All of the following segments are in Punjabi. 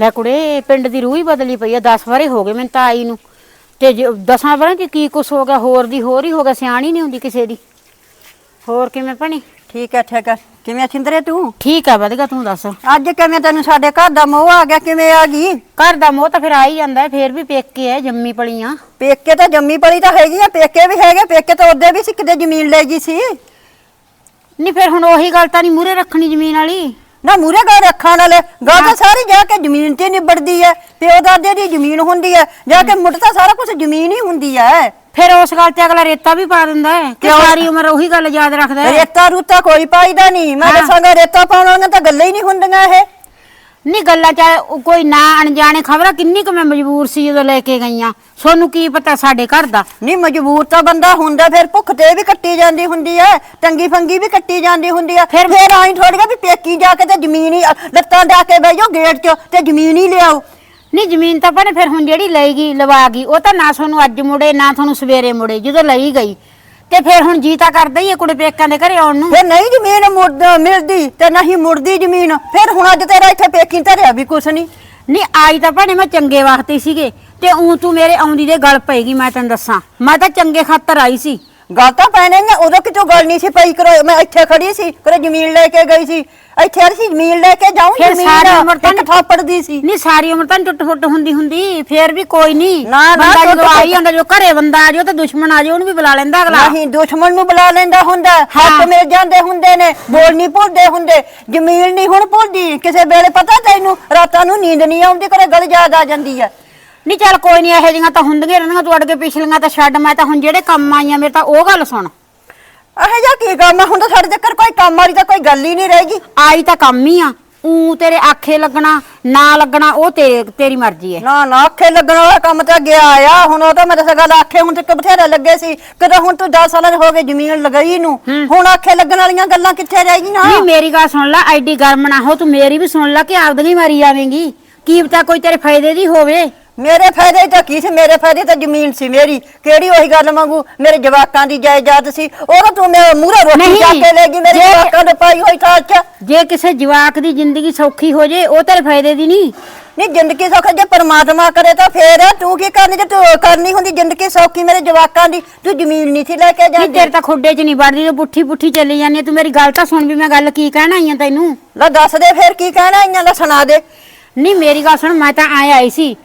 ਲੈ ਕੁੜੇ ਪਿੰਡ ਦੀ ਰੂਹ ਹੀ ਬਦਲੀ ਪਈ ਆ 10 ਵਾਰੇ ਹੋ ਗਏ ਮੈਨੂੰ ਤਾਂ ਆਈ ਨੂੰ। ਤੇ ਜੇ 10 ਵਾਰਾਂ ਚ ਕੀ ਕੁਛ ਹੋ ਗਿਆ ਹੋਰ ਦੀ ਹੋਰ ਹੀ ਹੋ ਗਿਆ ਸਿਆਣੀ ਨਹੀਂ ਹੁੰਦੀ ਕਿਸੇ ਦੀ। ਹੋਰ ਕਿਵੇਂ ਭਣੀ? ਠੀਕ ਹੈ ਠੀਕ ਹੈ। ਕਿਵੇਂ ਛਿੰਦਰੇ ਤੂੰ? ਠੀਕ ਆ ਵਧੀਆ ਤੂੰ ਦੱਸ। ਅੱਜ ਕਿਵੇਂ ਤੈਨੂੰ ਸਾਡੇ ਘਰ ਦਾ ਮੋਹ ਆ ਗਿਆ ਕਿਵੇਂ ਆ ਗਈ? ਘਰ ਦਾ ਮੋਹ ਤਾਂ ਫਿਰ ਆ ਹੀ ਜਾਂਦਾ ਹੈ, ਫੇਰ ਵੀ ਪੇਕੇ ਐ ਜੰਮੀ ਪਲੀਆਂ। ਪੇਕੇ ਤਾਂ ਜੰਮੀ ਪਲੀ ਤਾਂ ਹੈਗੀ ਆ ਪੇਕੇ ਵੀ ਹੈਗੇ ਪੇਕੇ ਤਾਂ ਉਹਦੇ ਵੀ ਸੀ ਕਿਤੇ ਜ਼ਮੀਨ ਲੈ ਗਈ ਸੀ। ਨਹੀਂ ਫਿਰ ਹੁਣ ਉਹੀ ਗੱਲ ਤਾਂ ਨਹੀਂ ਮੂਰੇ ਰੱਖਣੀ ਜ਼ਮੀਨ ਵਾਲੀ। ਨਾ ਮੂਰੇ ਘਰ ਰੱਖਣ ਵਾਲੇ ਗੱਲ ਤਾਂ ਸਾਰੀ ਜਾ ਕੇ ਜ਼ਮੀਨ ਤੇ ਨਿਬੜਦੀ ਹੈ ਪਿਓ ਦਾਦੇ ਦੀ ਜ਼ਮੀਨ ਹੁੰਦੀ ਹੈ ਜਾ ਕੇ ਮੁੱਢ ਤਾਂ ਸਾਰਾ ਕੁਝ ਜ਼ਮੀਨ ਹੀ ਹੁੰਦੀ ਹੈ ਫਿਰ ਉਸ ਗੱਲ ਤੇ ਅਗਲਾ ਰੇਤਾ ਵੀ ਪਾ ਦਿੰਦਾ ਹੈ ਕਿ ਸਾਰੀ ਉਮਰ ਉਹੀ ਗੱਲ ਯਾਦ ਰੱਖਦਾ ਹੈ ਰੇਤਾ ਰੂਤਾ ਕੋਈ ਪਾਈਦਾ ਨਹੀਂ ਮੈਂ। ਦੱਸਾਂਗਾ ਰੇਤਾ ਪਾਉਣ ਤਾਂ ਗੱਲਾਂ ਹੀ ਨਹੀਂ ਹੁੰਦੀਆਂ ਇਹ। ਨਹੀਂ ਗੱਲਾਂ ਚ ਉਹ ਕੋਈ ਨਾ ਅਣਜਾਣੇ ਖਬਰਾਂ ਕਿੰਨੀ ਕੁ ਮੈਂ ਮਜਬੂਰ ਸੀ ਜਦੋਂ ਲੈ ਕੇ ਗਈਆਂ। ਸੋਨੂੰ ਕੀ ਪਤਾ ਸਾਡੇ ਘਰ ਦਾ? ਨਹੀਂ ਮਜਬੂਰ ਤਾਂ ਬੰਦਾ ਹੁੰਦਾ ਫਿਰ ਭੁੱਖ ਤੇ ਵੀ ਕੱਟੀ ਜਾਂਦੀ ਹੁੰਦੀ ਹੈ ਟੰਗੀ ਫੰਗੀ ਵੀ ਕੱਟੀ ਜਾਂਦੀ ਹੁੰਦੀ ਹੈ ਫਿਰ ਫਿਰ ਆਈ ਥੋੜੀਆਂ ਵੀ ਪੇਕੀ ਜਾ ਕੇ ਤੇ ਜ਼ਮੀਨ ਹੀ ਲੱਤਾਂ ਡਾ ਕੇ ਬਹਿ ਜਾਓ ਗੇਟ 'ਚ ਤੇ ਜ਼ਮੀਨ ਹੀ ਲਿਆਓ। ਨਹੀਂ ਜ਼ਮੀਨ ਤਾਂ ਭਣੇ ਫਿਰ ਹੁਣ ਜਿਹੜੀ ਲਈ ਗਈ ਲਵਾ ਗਈ ਉਹ ਤਾਂ ਨਾ ਤੁਹਾਨੂੰ ਅੱਜ ਮੁੜੇ ਨਾ ਤੁਹਾਨੂੰ ਸਵੇਰੇ ਮੁੜੇ ਜਦੋਂ ਲਈ ਗਈ। ਤੇ ਫਿਰ ਹੁਣ ਜੀ ਤਾਂ ਕਰਦਾ ਹੀ ਹੈ ਕੁੜੇ ਪੇਕਾਂ ਦੇ ਘਰੇ ਆਉਣ ਨੂੰ। ਫਿਰ ਨਹੀਂ ਜ਼ਮੀਨ ਮੁੜ ਮਿਲਦੀ ਤੇ ਨਹੀਂ ਮੁੜਦੀ ਜ਼ਮੀਨ। ਫਿਰ ਹੁਣ ਅੱਜ ਤੇਰਾ ਇੱਥੇ ਪੇਕੀ ਧਰਿਆ ਵੀ ਕੁਛ ਨਹੀਂ। ਨਹੀਂ ਆਈ ਤਾਂ ਭਣੇ ਮੈਂ ਚੰਗੇ ਵਾਸਤੇ ਸੀਗੇ ਤੇ ਉਂ ਤੂੰ ਮੇਰੇ ਆਉਂਦੀ ਦੇ ਗਲ ਪਏਗੀ ਮੈਂ ਤੈਨੂੰ ਦੱਸਾਂ। ਮੈਂ ਤਾਂ ਚੰਗੇ ਖਾਤਰ ਆਈ ਸੀ। ਗੱਲ ਤਾਂ ਪੈਣੇ ਨੇ ਉਦੋਂ ਕਿਤੋਂ ਗੱਲ ਨਹੀਂ ਸੀ ਪਈ ਕਰੋ ਮੈਂ ਇੱਥੇ ਖੜੀ ਸੀ ਕਰੋ ਜ਼ਮੀਨ ਲੈ ਕੇ ਗਈ ਸੀ। ਇੱਥੇ ਅਸੀਂ ਜ਼ਮੀਨ ਲੈ ਕੇ ਜਾਉਂ ਫਿਰ ਜ਼ਮੀਨ ਸਾਰੀ ਉਮਰ ਤਾਂ ਇੱਕ ਥਾਪੜ ਦੀ ਸੀ। ਨਹੀਂ ਸਾਰੀ ਉਮਰ ਤਾਂ ਟੁੱਟ ਫੁੱਟ ਹੁੰਦੀ ਹੁੰਦੀ ਫੇਰ ਵੀ ਕੋਈ ਨਹੀਂ ਨਾ, ਨਾ, ਬੰਦਾ ਜਦੋਂ ਟੁੱਟ- ਆਈ ਜਾਂਦਾ ਜੋ ਘਰੇ ਬੰਦਾ ਆ ਜਾਓ ਤਾਂ ਦੁਸ਼ਮਣ ਆ ਜਾਓ ਉਹਨੂੰ ਵੀ ਬੁਲਾ ਲੈਂਦਾ ਅਗਲਾ। ਨਹੀਂ ਦੁਸ਼ਮਣ ਨੂੰ ਬੁਲਾ ਲੈਂਦਾ ਹੁੰਦਾ ਹੱਕ ਹਾਂ। ਮਿਲ ਜਾਂਦੇ ਹੁੰਦੇ ਨੇ ਬੋਲ ਨਹੀਂ ਭੁੱਲਦੇ ਹੁੰਦੇ ਜ਼ਮੀਨ ਨਹੀਂ ਹੁਣ ਭੁੱਲਦੀ ਕਿਸੇ ਵੇਲੇ ਪਤਾ ਤੈਨੂੰ ਰਾਤਾਂ ਨੂੰ ਨੀਂਦ ਨਹੀਂ ਆਉਂਦੀ ਕਰੇ ਗੱਲ ਯਾਦ ਆ ਜਾਂਦੀ ਹੈ ਨਹੀਂ ਚੱਲ ਕੋਈ ਨਹੀਂ ਇਹੋ ਜਿਹੀਆਂ ਤਾਂ ਹੁੰਦੀਆਂ ਰਹਿੰਦੀਆਂ ਤੂੰ ਅੜ ਕੇ ਪਿਛਲੀਆਂ ਤਾਂ ਛੱਡ ਮੈਂ ਤਾਂ ਹੁਣ ਜਿਹੜੇ ਕੰਮ ਆਈਆਂ ਮੇਰੇ ਤਾਂ ਉਹ ਗੱਲ ਸੁਣ। ਇਹ ਜਾ ਕੀ ਕੰਮ ਆ? ਹੁਣ ਤਾਂ ਸਾਡੇ ਚੱਕਰ ਕੋਈ ਕੰਮ ਵਾਲੀ ਤਾਂ ਕੋਈ ਗੱਲ ਹੀ ਨਹੀਂ ਰਹੇਗੀ ਆਈ ਤਾਂ ਕੰਮ ਹੀ ਆ ਊ ਤੇਰੇ ਆਖੇ ਲੱਗਣਾ ਨਾ ਲੱਗਣਾ ਉਹ ਤੇਰੇ ਤੇਰੀ ਮਰਜ਼ੀ ਹੈ। ਨਾ ਨਾ ਅੱਖੇ ਲੱਗਣ ਵਾਲਾ ਕੰਮ ਤਾਂ ਗਿਆ ਆ ਹੁਣ ਉਹ ਤਾਂ ਮੈਂ ਦੱਸ ਗੱਲ ਆਖੇ ਹੁਣ ਤੇ ਬਥੇਰੇ ਲੱਗੇ ਸੀ ਕਦੇ ਹੁਣ ਤੂੰ 10 ਸਾਲਾਂ ਦੇ ਹੋ ਗਏ ਜ਼ਮੀਨ ਲਗਾਈ ਨੂੰ ਹੁਣ ਆਖੇ ਲੱਗਣ ਵਾਲੀਆਂ ਗੱਲਾਂ ਕਿੱਥੇ ਰਹਿ ਗਈਆਂ? ਨਹੀਂ ਮੇਰੀ ਗੱਲ ਸੁਣ ਲੈ ਐਡੀ ਗਰਮ ਨਾ ਹੋ ਤੂੰ ਮੇਰੀ ਵੀ ਸੁਣ ਲੈ ਕਿ ਆਪਦੀ ਮਾਰੀ ਜਾਵੇਂਗੀ। ਕੀ ਪਤਾ ਕੋਈ ਤੇਰੇ ਫਾਇਦੇ ਦੀ ਹੋਵੇ? ਮੇਰੇ ਫਾਇਦੇ ਤਾਂ ਕੀ ਸੀ? ਮੇਰੇ ਫਾਇਦੇ ਤਾਂ ਜ਼ਮੀਨ ਸੀ ਮੇਰੀ। ਕਿਹੜੀ ਉਹੀ ਗੱਲ ਮੰਗੂ ਮੇਰੇ ਜਵਾਕਾਂ ਦੀ ਜਾਇਦਾਦ ਸੀ। ਉਹ ਤਾਂ ਤੂੰ ਮੇਰੇ ਮੂਹਰੇ ਰੋਟੀ ਨਹੀਂ, ਜਾ ਕੇ ਲੈ ਗਈ ਮੇਰੇ ਜੇ- ਜਵਾਕਾਂ ਦੇ ਪਾਈ ਹੋਈ ਥਾਲ 'ਚ। ਜੇ ਕਿਸੇ ਜਵਾਕ ਦੀ ਜ਼ਿੰਦਗੀ ਸੌਖੀ ਹੋ ਜੇ ਉਹ ਤੇਰੇ ਫਾਇਦੇ ਦੀ ਨਹੀਂ। ਨਹੀਂ ਜ਼ਿੰਦਗੀ ਸੌਖੀ ਜੇ ਪਰਮਾਤਮਾ ਕਰੇ ਤਾਂ ਫੇਰ ਤੂੰ ਕੀ ਕਰਨੀ? ਜੇ ਤੂੰ ਕਰਨੀ ਹੁੰਦੀ ਜ਼ਿੰਦਗੀ ਸੌਖੀ ਮੇਰੇ ਜਵਾਕਾਂ ਦੀ ਤੂੰ ਜ਼ਮੀਨ ਨਹੀਂ ਸੀ ਲੈ ਕੇ ਨਹੀਂ ਜਾਂਦੀ। ਤੇਰੇ ਤਾਂ ਖੁੱਡੇ 'ਚ ਨਹੀਂ ਵੜਦੀ ਤੂੰ ਪੁੱਠੀ ਪੁੱਠੀ ਚੱਲੀ ਜਾਂਦੀ ਹੈ। ਤੂੰ ਮੇਰੀ ਗੱਲ ਤਾਂ ਸੁਣ ਵੀ ਮੈਂ ਗੱਲ ਕੀ ਕਹਿਣਾ ਆਈ ਆ ਤੈਨੂੰ? ਲੈ ਦੱਸ ਦੇ ਫੇਰ ਕੀ ਕਹਿਣਾ ਇੰਨਾ ਲੈ ਸੁਣਾ ਦੇ। ਨਹੀਂ, ਮੇਰੀ ਗੱਲ ਸੁਣ, ਮੈਂ ਤਾਂ ਆਏ ਆਈ ਸੀ।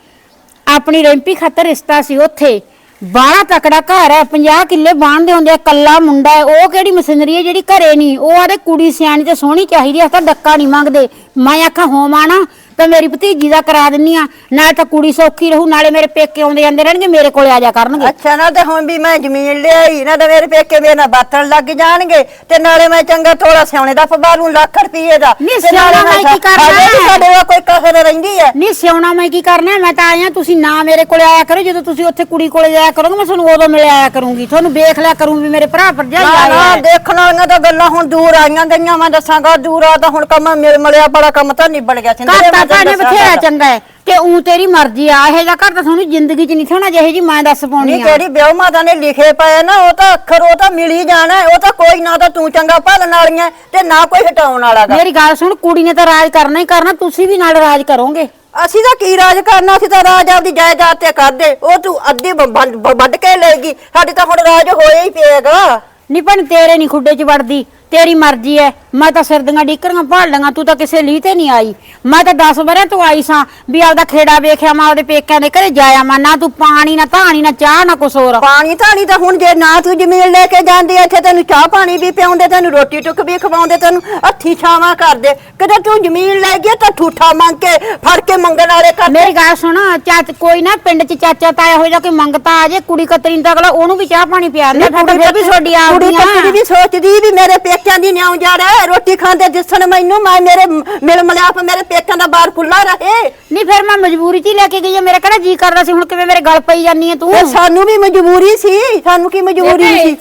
ਆਪਣੀ ਰੈਂਪੀ ਖਾਤਰ ਰਿਸ਼ਤਾ ਸੀ ਉੱਥੇ। ਬਾਹਲਾ ਤਕੜਾ ਘਰ ਹੈ 50 ਕਿੱਲੇ ਬਾਣਦੇ ਹੁੰਦੇ ਆ ਕੱਲਾ ਮੁੰਡਾ ਹੈ। ਉਹ ਕਿਹੜੀ ਮਸ਼ੀਨਰੀ ਹੈ ਜਿਹੜੀ ਘਰੇ ਨਹੀਂ? ਉਹ ਆਦੇ ਕੁੜੀ ਸਿਆਣੀ ਤੇ ਸੋਹਣੀ ਚਾਹੀਦੀ ਆ ਤਾਂ ਡੱਕਾ ਨਹੀਂ ਮੰਗਦੇ। ਮੈਂ ਆਖਾਂ, ਹੋਵਾਂ ਨਾ। ਤਾਂ ਮੇਰੀ ਭਤੀਜੀ ਦਾ ਕਰਾ ਦਿੰਨੀ ਆ। ਨਾਲੇ ਤਾਂ ਕੁੜੀ ਸੌਖੀ ਰਹੂ ਨਾਲੇ ਮੇਰੇ ਪੇਕੇ ਆਉਂਦੇ ਜਾਂਦੇ ਰਹਿਣਗੇ ਮੇਰੇ ਕੋਲੇ ਆ ਜਾ ਕਰਨਗੇ। ਅੱਛਾ ਨਾ ਤੇ ਹੁਣ ਵੀ ਮੈਂ ਜ਼ਮੀਨ ਲਿਆਈ ਨਾ ਤੇ ਮੇਰੇ ਪੇਕੇ ਮੇਰੇ ਨਾਲ ਬਾਤਣ ਲੱਗ ਜਾਣਗੇ ਤੇ ਨਾਲੇ ਮੈਂ ਚੰਗਾ ਥੋੜਾ ਸਿਆਣੇ ਦਾ ਫਬਾਰੂ ਲੱਖ ਰੁਪਏ ਦਾ। ਨਹੀਂ, ਸਿਆਉਣਾ ਮੈਂ ਕੀ ਕਰਨਾ ਵੀ? ਸਾਡੇ ਕੋਲ ਕੋਈ ਕਸਰ ਰਹਿੰਦੀ ਹੈ। ਨਹੀਂ ਸਿਉਣਾ ਮੈਂ ਕੀ ਕਰਨਾ ਮੈਂ ਤਾਂ ਆਇਆ ਤੁਸੀਂ ਨਾ ਮੇਰੇ ਕੋਲੇ ਆਇਆ ਕਰੋ ਜਦੋਂ ਤੁਸੀਂ ਉੱਥੇ ਕੁੜੀ ਕੋਲੇ ਜਾਇਆ ਕਰੋਗੇ ਮੈਂ ਤੁਹਾਨੂੰ ਉਦੋਂ ਮਿਲ ਆਇਆ ਕਰੂੰਗੀ। ਤੁਹਾਨੂੰ ਵੇਖ ਲਿਆ ਕਰੂੰ ਵੀ ਮੇਰੇ ਭਰਾ ਭਰਜਾਈ ਨਾ ਆਏ ਨਾ। ਦੇਖਣ ਵਾਲੀਆਂ ਤਾਂ ਗੱਲਾਂ ਹੁਣ ਦੂਰ ਆਈਆਂ ਗਈਆਂ ਮੈਂ ਦੱਸਾਂਗਾ ਦੂਰ ਆ ਤਾਂ ਹੁਣ ਕੰਮ ਮਿਲ ਮਿਲਿਆ ਬੜਾ ਕੰਮ ਤਾਂ ਨਿਬੜ ਗਿਆ ਸਿੰਦਰੇ, ਦੱਸਾਂ ਬਥੇਰਾ। ਚੰਗਾ ਹੈ ਤੇ ਉਂ ਤੇਰੀ ਮਰਜ਼ੀ ਆ ਇਹ ਜਿਹਾ ਘਰ ਤਾਂ ਤੁਹਾਨੂੰ ਜ਼ਿੰਦਗੀ 'ਚ ਨਹੀਂ ਥੋਣਾ ਜਿਹੇ ਜੀ ਮੈਂ ਦੱਸ ਪਾਉਣੀ ਨਹੀਂ ਆ। ਵਿਆਹ ਮਾਤਾ ਨੇ ਲਿਖੇ ਪਏ ਨਾ ਉਹ ਤਾਂ ਅੱਖਰ ਉਹ ਤਾਂ ਮਿਲ ਹੀ ਜਾਣਾ ਹੈ, ਉਹ ਤਾਂ ਕੋਈ ਨਾ ਤਾਂ ਤੂੰ ਚੰਗਾ ਭਾਲਣ ਵਾਲੀਆਂ ਤੇ ਨਾ ਕੋਈ ਹਟਾਉਣ ਵਾਲਾ ਗਾ। ਮੇਰੀ ਗੱਲ ਸੁਣ ਕੁੜੀ ਨੇ ਤਾਂ ਰਾਜ ਕਰਨਾ ਹੀ ਕਰਨਾ ਤੁਸੀਂ ਵੀ ਨਾਲ ਰਾਜ ਕਰੋਗੇ। ਅਸੀਂ ਤਾਂ ਕੀ ਰਾਜ ਕਰਨਾ ਅਸੀਂ ਤਾਂ ਰਾਜ ਆਪਦੀ ਜਾਇਦਾਦ ਤੇ ਕਰਦੇ ਉਹ ਤੂੰ ਅੱਧੀ ਵ- ਵੰਡ- ਵ- ਵੱਢ ਕੇ ਲੈਗੀ ਸਾਡੇ ਤਾਂ ਹੁਣ ਰਾਜ ਹੋਇਆ ਹੀ ਪਏਗਾ ਨਹੀਂ ਭਣ ਤੇਰੇ ਨਹੀਂ ਖੁੱਡੇ 'ਚ ਵੜਦੀ ਤੇਰੀ ਮਰਜ਼ੀ ਐ। ਮੈਂ ਤਾਂ ਸਿਰਦੀਆਂ ਡਿੱਕਰੀਆਂ ਭਾਲ ਲੀਆਂ ਤੂੰ ਤਾਂ ਕਿਸੇ ਲਈ ਤੇ ਨਹੀਂ ਆਈ। ਮੈਂ ਤਾਂ 10 ਵਰਿਆਂ ਤੋਂ ਆਈ ਸਾਂ ਵੀ ਆਪਦਾ ਖੇੜਾ ਵੇਖਿਆ ਮੈਂ ਆਪਦੇ ਪੇਕਿਆਂ ਦੇ ਘਰੇ ਜਾਇਆ ਮੈਂ। ਨਾ ਤੂੰ ਪਾਣੀ ਨਾ ਧਾਣੀ ਨਾ ਚਾਹ ਨਾ ਕੁਛ ਹੋਰ। ਪਾਣੀ ਧਾਣੀ ਤਾਂ ਹੁਣ ਜੇ ਨਾ ਤੂੰ ਜ਼ਮੀਨ ਲੈ ਕੇ ਜਾਂਦੀ ਇੱਥੇ ਤੈਨੂੰ ਚਾਹ ਪਾਣੀ ਵੀ ਪਿਆਉਂਦੇ ਤੈਨੂੰ ਰੋਟੀ ਟੁੱਕ ਵੀ ਖਵਾਉਂਦੇ ਤੈਨੂੰ ਹੱਥੀ ਛਾਵਾਂ ਕਰਦੇ। ਕਦੇ ਤੂੰ ਜ਼ਮੀਨ ਲੈ ਗਿਆ ਤਾਂ ਠੂਠਾ ਮੰਗ ਕੇ ਫੜ ਕੇ ਮੰਗਣ ਵਾਲੇ ਕਰਦੇ ਮੇਰੀ ਗੱਲ ਸੁਣ ਚਾਚ ਕੋਈ ਨਾ ਪਿੰਡ 'ਚ ਚਾਚਾ ਤਾਇਆ ਹੋ ਜਾ ਕੋਈ ਮੰਗਤਾ ਆ ਜੇ ਕੁੜੀ ਕਤਰੀ ਤਾਂ ਅਗਲਾ ਉਹਨੂੰ ਵੀ ਚਾਹ ਪਾਣੀ ਪਿਆ ਦਿੰਦਾ ਫਿਰ ਵੀ ਛੋਡੀ ਆ ਕੁੜੀ ਤਾਂ ਕੁੜੀ ਵੀ ਸੋਚਦੀ ਵੀ ਮੇਰੇ ਪੇਕਿਆਂ ਦੀ ਨਿਆਉ ਜਾ ਰਿਹਾ ਰੋਟੀ ਖਾਂਦੇ ਦਿਸਣ ਮੈਨੂੰ ਮੈਂ ਮੇਰੇ ਮਿਲ ਮਲਿਆਪ ਮੇਰੇ ਪੇਕਿਆਂ ਦਾ ਬਾਰ ਖੁੱਲਾ ਰਹੇ। ਨਹੀਂ ਫਿਰ ਮੈਂ ਮਜਬੂਰੀ 'ਚ ਹੀ ਲੈ ਕੇ ਗਈ ਆ ਮੇਰਾ ਕਿਹੜਾ ਜੀ ਕਰਦਾ ਸੀ ਹੁਣ ਕਿਵੇਂ ਮੇਰੇ ਗਲ ਪਈ ਜਾਨੀ ਆ ਤੂੰ? ਤੇ ਸਾਨੂੰ ਵੀ ਮਜਬੂਰੀ ਸੀ ਸਾਨੂੰ ਕੀ ਮਜਬੂਰੀ ਬੇਬੇ, ਸੀ?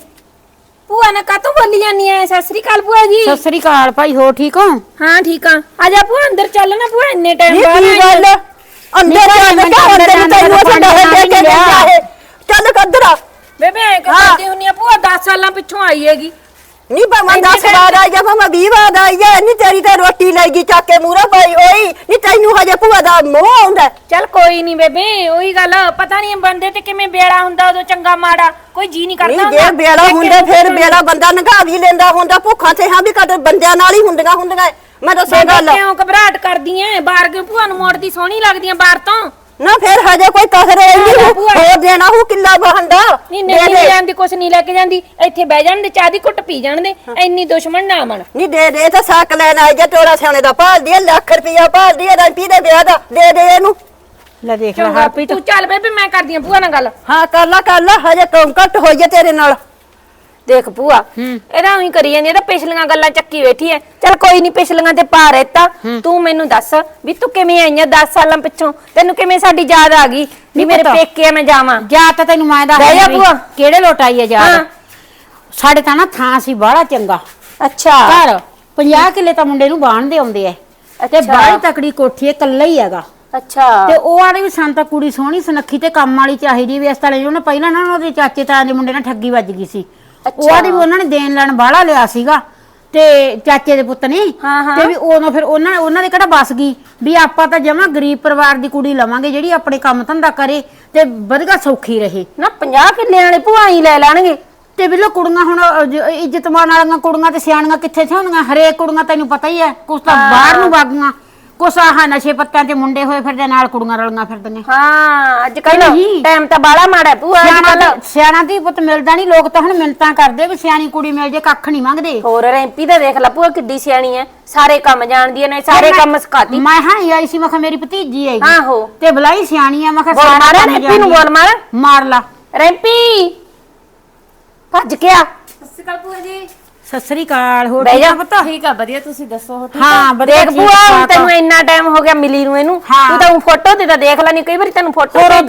ਭੂਆ ਨੇ ਕਾਤੋਂ ਬੋਲੀ ਜਾਂਦੀ ਐ ਸਤਿ ਸ੍ਰੀ ਅਕਾਲ ਭੂਆ ਜੀ। ਸਤਿ ਸ੍ਰੀ ਅਕਾਲ ਭਾਈ ਹੋ ਠੀਕ ਹੋ? ਹਾਂ ਠੀਕ ਆ ਆ ਜਾ ਭੂਆ ਅੰਦਰ ਚੱਲ ਨਾ ਭੂਆ ਇੰਨੇ ਟਾਈਮ ਇਹ ਬਾਅਦ ਕੀ ਆਈ ਗੱਲ? ਆ। ਅੰਦਰ ਭਾਈ, ਕੇ ਅੰਦਰ ਅੰਦਰ ਤੈਨੂੰ ਪਾਣੀ ਡਹੇ ਦੇ ਕੇ ਲਿਆ। ਚੱਲ ਕੱਦਰ ਆ। ਬੇਬੇ ਐ ਹਾਂ। ਕਰਦੀ ਹੁੰਨੀ ਆ? ਭੂਆ 10 ਸਾਲਾਂ ਪਿੱਛੋਂ ਆਈ ਹੈਗੀ। ਨਹੀਂ ਭਾਵੇਂ ਇੰਨੇ 10 time ਵਾਰ ਆਈ ਜਾ ਭਾਵੇਂ 20 ਵਾਰ ਆਈ ਜਾ ਨਹੀਂ ਤੇਰੀ ਤਾਂ ਰੋਟੀ ਲੈ ਗਈ ਚੱਕ ਕੇ ਮੂਹਰੇ ਪਈ ਓਈ ਨਹੀਂ ਤੈਨੂੰ ਹਜੇ ਭੂਆ ਦਾ ਮੋਹ ਆਉਂਦਾ। ਚੱਲ ਕੋਈ ਨਹੀਂ ਬੇਬੇ ਉਹੀ ਗੱਲ ਪਤਾ ਨਹੀਂ ਬੰਦੇ ਤੇ ਕਿਵੇਂ ਬੇੜਾ ਹੁੰਦਾ ਉਦੋਂ ਚੰਗਾ ਮਾੜਾ ਕੋਈ ਜੀ ਨਹੀਂ ਕਰਦਾ ਨਹੀਂ ਜੇ ਬੇੜਾ ਕੇ ਹੁੰਦਾ ਫਿਰ ਬੇੜਾ ਬੰਦਾ ਨਗਾ ਵੀ ਲੈਂਦਾ ਹੁੰਦਾ ਭੁੱਖਾਂ ਤੇ ਹਾਂ ਵੀ ਕਦੇ ਬੰਦਿਆਂ ਨਾਲ ਹੀ ਹੁੰਦੀਆਂ ਹੁੰਦੀਆਂ। ਮੈਂ ਦੱਸਾਂ ਗੱਲ। ਕਿਉਂ ਘਬਰਾਹਟ ਕਰਦੀ ਐ ਬਾਹਰ ਕਿਉਂ ਭੂਆ ਨੂੰ ਮੋੜਦੀ ਸੋਹਣੀ ਲੱਗਦੀਆਂ ਬਾਹਰ ਤੋਂ। ਨਾ ਫਿਰ ਹਜੇ ਕੋਈ ਕਸਰ ਨਾ, ਭੂਆ। ਹੋਰ ਦੇਣਾ ਹੂ ਕਿੱਲਾ ਬਹੰਦਾ ਨਹੀਂ ਨਹੀਂ ਲੈ ਜਾਂਦੀ ਕੁਛ ਨਹੀਂ ਲੈ ਕੇ ਜਾਂਦੀ ਇੱਥੇ ਬਹਿ ਜਾਣ ਦੇ ਚਾਹ ਦੀ ਘੁੱਟ ਪੀ ਜਾਣ ਦੇ। ਇੰਨੀ ਦੁਸ਼ਮਣ ਨਾ ਬਣ। ਨਹੀਂ ਦੇ ਦੇ ਤਾਂ ਸਾਕ ਲੈਣ ਆਈ ਜਾ ਤੋਰਾ ਸਿਆਣੇ ਦਾ ਭਾਲਦੀ ਹੈ ਲੱਖ ਰੁਪਇਆ ਭਾਲਦੀ ਹੈ ਰੰਪੀ ਦੇ ਵਿਆਹ ਦਾ। ਦੇ ਦੇ ਇਹਨੂੰ। ਲੈ ਦੇਖ ਲੈ ਹਰਪ੍ਰੀਤ। ਤੂੰ ਚੱਲ ਬੇਬੇ ਮੈਂ ਕਰਦੀ ਆ ਭੂਆ ਨਾਲ ਗੱਲ। ਹਾਂ ਕਰ ਲਾ ਕਰ ਲਾ ਹਜੇ ਕਮ ਘੱਟ ਹੋਈ ਹੈ ਤੇਰੇ ਨਾਲ। ਦੇਖ ਭੂਆ ਇਹਦਾ ਉਹੀ ਕਰੀ ਜਾਂਦੀ ਇਹ ਤਾਂ ਪਿਛਲੀਆਂ ਗੱਲਾਂ ਚੱਕੀ ਬੈਠੀ ਐ। ਚੱਲ ਕੋਈ ਨਹੀਂ ਪਿਛਲੀਆਂ ਤੇ ਪਾ ਰਹਿਤਾ ਤੂੰ ਮੈਨੂੰ ਦੱਸ ਵੀ ਤੂੰ ਕਿਵੇਂ ਆਈਆਂ 10 ਸਾਲਾਂ ਪਿੱਛੋਂ? ਤੈਨੂੰ ਕਿਵੇਂ ਸਾਡੀ ਯਾਦ ਆ ਗਈ? ਵੀ ਮੇਰੇ ਪਤਾ। ਪੇਕੇ ਆ ਮੈਂ ਜਾਵਾਂ। ਜਾ ਤਾਂ ਤੈਨੂੰ ਮੈਂ ਦੱਸ ਬਹਿ ਜਾ ਦਿੰਦੀ, ਭੂਆ। ਕਿਹੜੇ ਲੋਟ ਆਈ ਹੈ ਹਾਂ। ਸਾਡੇ ਤਾਂ ਨਾ ਥਾਂ ਸੀ ਬਾਹਲਾ ਚੰਗਾ। ਅੱਛਾ। ਘਰ 50 ਕਿੱਲੇ ਤਾਂ ਮੁੰਡੇ ਨੂੰ ਬਾਣਦੇ ਆਉਂਦੇ ਐ। ਤੇ ਅੱਛਾ। ਬਾਹਲੀ ਤਕੜੀ ਕੋਠੀ ਐ ਇਕੱਲਾ ਹੀ ਹੈਗਾ। ਅੱਛਾ। ਤੇ ਉਹ ਆਲੇ ਵੀ ਸਾਨੂੰ ਤਾਂ ਕੁੜੀ ਸੋਹਣੀ ਸੁਨੱਖੀ ਤੇ ਕੰਮ ਵਾਲੀ ਚਾਹੀਦੀ ਵੀ ਇਸ ਤਰ੍ਹਾਂ ਉਹਨੇ ਪਹਿਲਾਂ ਨਾ ਉਹਦੇ ਚਾਚੇ ਤਾਏ ਦੇ ਮੁੰਡੇ ਨਾਲ ਠੱਗੀ ਵੱਜ ਗਈ ਸੀ। ਅੱਛਾ। ਆਦੀ ਵੀ ਉਹਨਾਂ ਨੇ ਦੇਣ ਲੈਣ ਬਾਹਲਾ ਲਿਆ ਸੀਗਾ ਤੇ ਚਾਚੇ ਦੇ ਪੁੱਤ ਨੇ। ਹਾਂ, ਹਾਂ। ਤੇ ਵੀ ਉਦੋਂ ਫਿਰ ਉਹਨਾਂ ਉਹਨਾਂ ਦੇ ਕਿਹੜਾ ਬਸ ਗਈ ਵੀ ਆਪਾਂ ਤਾਂ ਜਮਾ ਗਰੀਬ ਪਰਿਵਾਰ ਦੀ ਕੁੜੀ ਲਵਾਂਗੇ ਜਿਹੜੀ ਆਪਣੇ ਕੰਮ ਧੰਦਾ ਕਰੇ ਤੇ ਵਧੀਆ ਸੌਖੀ ਰਹੇ। ਨਾ 50 ਕਿੱਲੇ ਵਾਲੇ ਭੂਆ ਹੀ ਲੈ ਲੈਣਗੇ। ਤੇ ਬਿਲੋ ਕੁੜੀਆਂ ਹੁਣ ਅਹ, ਜ- ਇੱਜ਼ਤ ਮਾਣ ਵਾਲੀਆਂ ਕੁੜੀਆਂ ਤੇ ਸਿਆਣੀਆਂ ਕਿੱਥੇ ਹੁੰਦੀਆਂ? ਹਰੇਕ ਕੁੜੀਆਂ ਤੈਨੂੰ ਪਤਾ ਹੀ ਹੈ। ਕੁਛ ਤਾਂ ਬਾਹਰ ਨੂੰ ਵਾਗੀਆਂ। ਕੁਛ ਆਹ ਨਸ਼ੇ ਪੱਤਿਆਂ ਤੇ ਮੁੰਡੇ ਹੋਏ ਫਿਰਦੇ ਨਾਲ ਕੁੜੀਆਂ ਰਲੀਆਂ ਫਿਰਦੀਆਂ। ਹਾਂ ਅੱਜ ਕੱਲ ਨਹੀਂ। ਟਾਈਮ ਤਾਂ ਬਾਲਾ ਮਾੜਾ ਭੂਆ ਅੱਜ ਸਿਆਣਾ ਕੱਲ ਦੀ ਸਿਆਣਾ ਦੀ ਪੁੱਤ ਮਿਲਦਾ ਨਹੀਂ ਲੋਕ ਤਾਂ ਹੁਣ ਮਿੰਤਾਂ ਕਰਦੇ ਵੀ ਸਿਆਣੀ ਕੁੜੀ ਮਿਲ ਜੇ ਕੱਖ ਨਹੀਂ ਮੰਗਦੇ। ਹੋਰ ਰੈਂਪੀ ਤਾਂ ਦੇਖ ਲੈ ਭੂਆ ਕਿੱਡੀ ਸਿਆਣੀ ਐ ਸਾਰੇ ਕੰਮ ਜਾਣਦੀ ਐ ਨੇ ਸਾਰੇ ਕੰਮ ਸਿਖਾਤੀ। ਮੈਂ ਹਾਂ ਹੀ ਆਈ ਸੀ ਮੈਂ ਕਿਹਾ ਮੇਰੀ ਭਤੀਜੀ ਹੈਗੀ। ਆਹੋ। ਤੇ ਬਲਾਈ ਸਿਆਣੀ ਆ ਮੈਂ ਕਿਹਾ ਬੋਲ ਸਾਰਾ ਮਾਰ ਕੰਮ ਰੈਂਪੀ ਨੂੰ ਜਾਣਦੀ ਆ। ਬੋਲ ਮਾਰ। ਮਾਰ ਲਾ। ਰੈਂਪੀ ਭੱਜ ਕੇ ਆ ਸਸਿਕਲ ਭੂਆ ਜੀ। ਸਤਿ ਸ੍ਰੀ ਅਕਾਲ ਹੋਰ ਬਹਿ ਠੀਕ ਜਾ। ਆ ਪੁੱਤ ਠੀਕ ਆ ਵਧੀਆ ਤੁਸੀਂ ਦੱਸੋ ਹੋ ਠੀਕ ਹਾਂ ਵਧੀਆ ਦੇਖ ਠੀਕ ਭੂਆ ਹੁਣ ਠਾਕ ਆ। ਤੈਨੂੰ ਇੰਨਾ ਟਾਈਮ ਹੋ ਗਿਆ ਮਿਲੀ ਨੂੰ ਇਹਨੂੰ ਹਾਂ। ਤੂੰ ਤਾਂ ਫੋਟੋ ਤੇ ਤਾਂ ਦੇਖ ਲੈਣੀ ਕਈ ਵਾਰੀ ਤੈਨੂੰ ਫੋਟੋ ਹੋਰ ਉਹ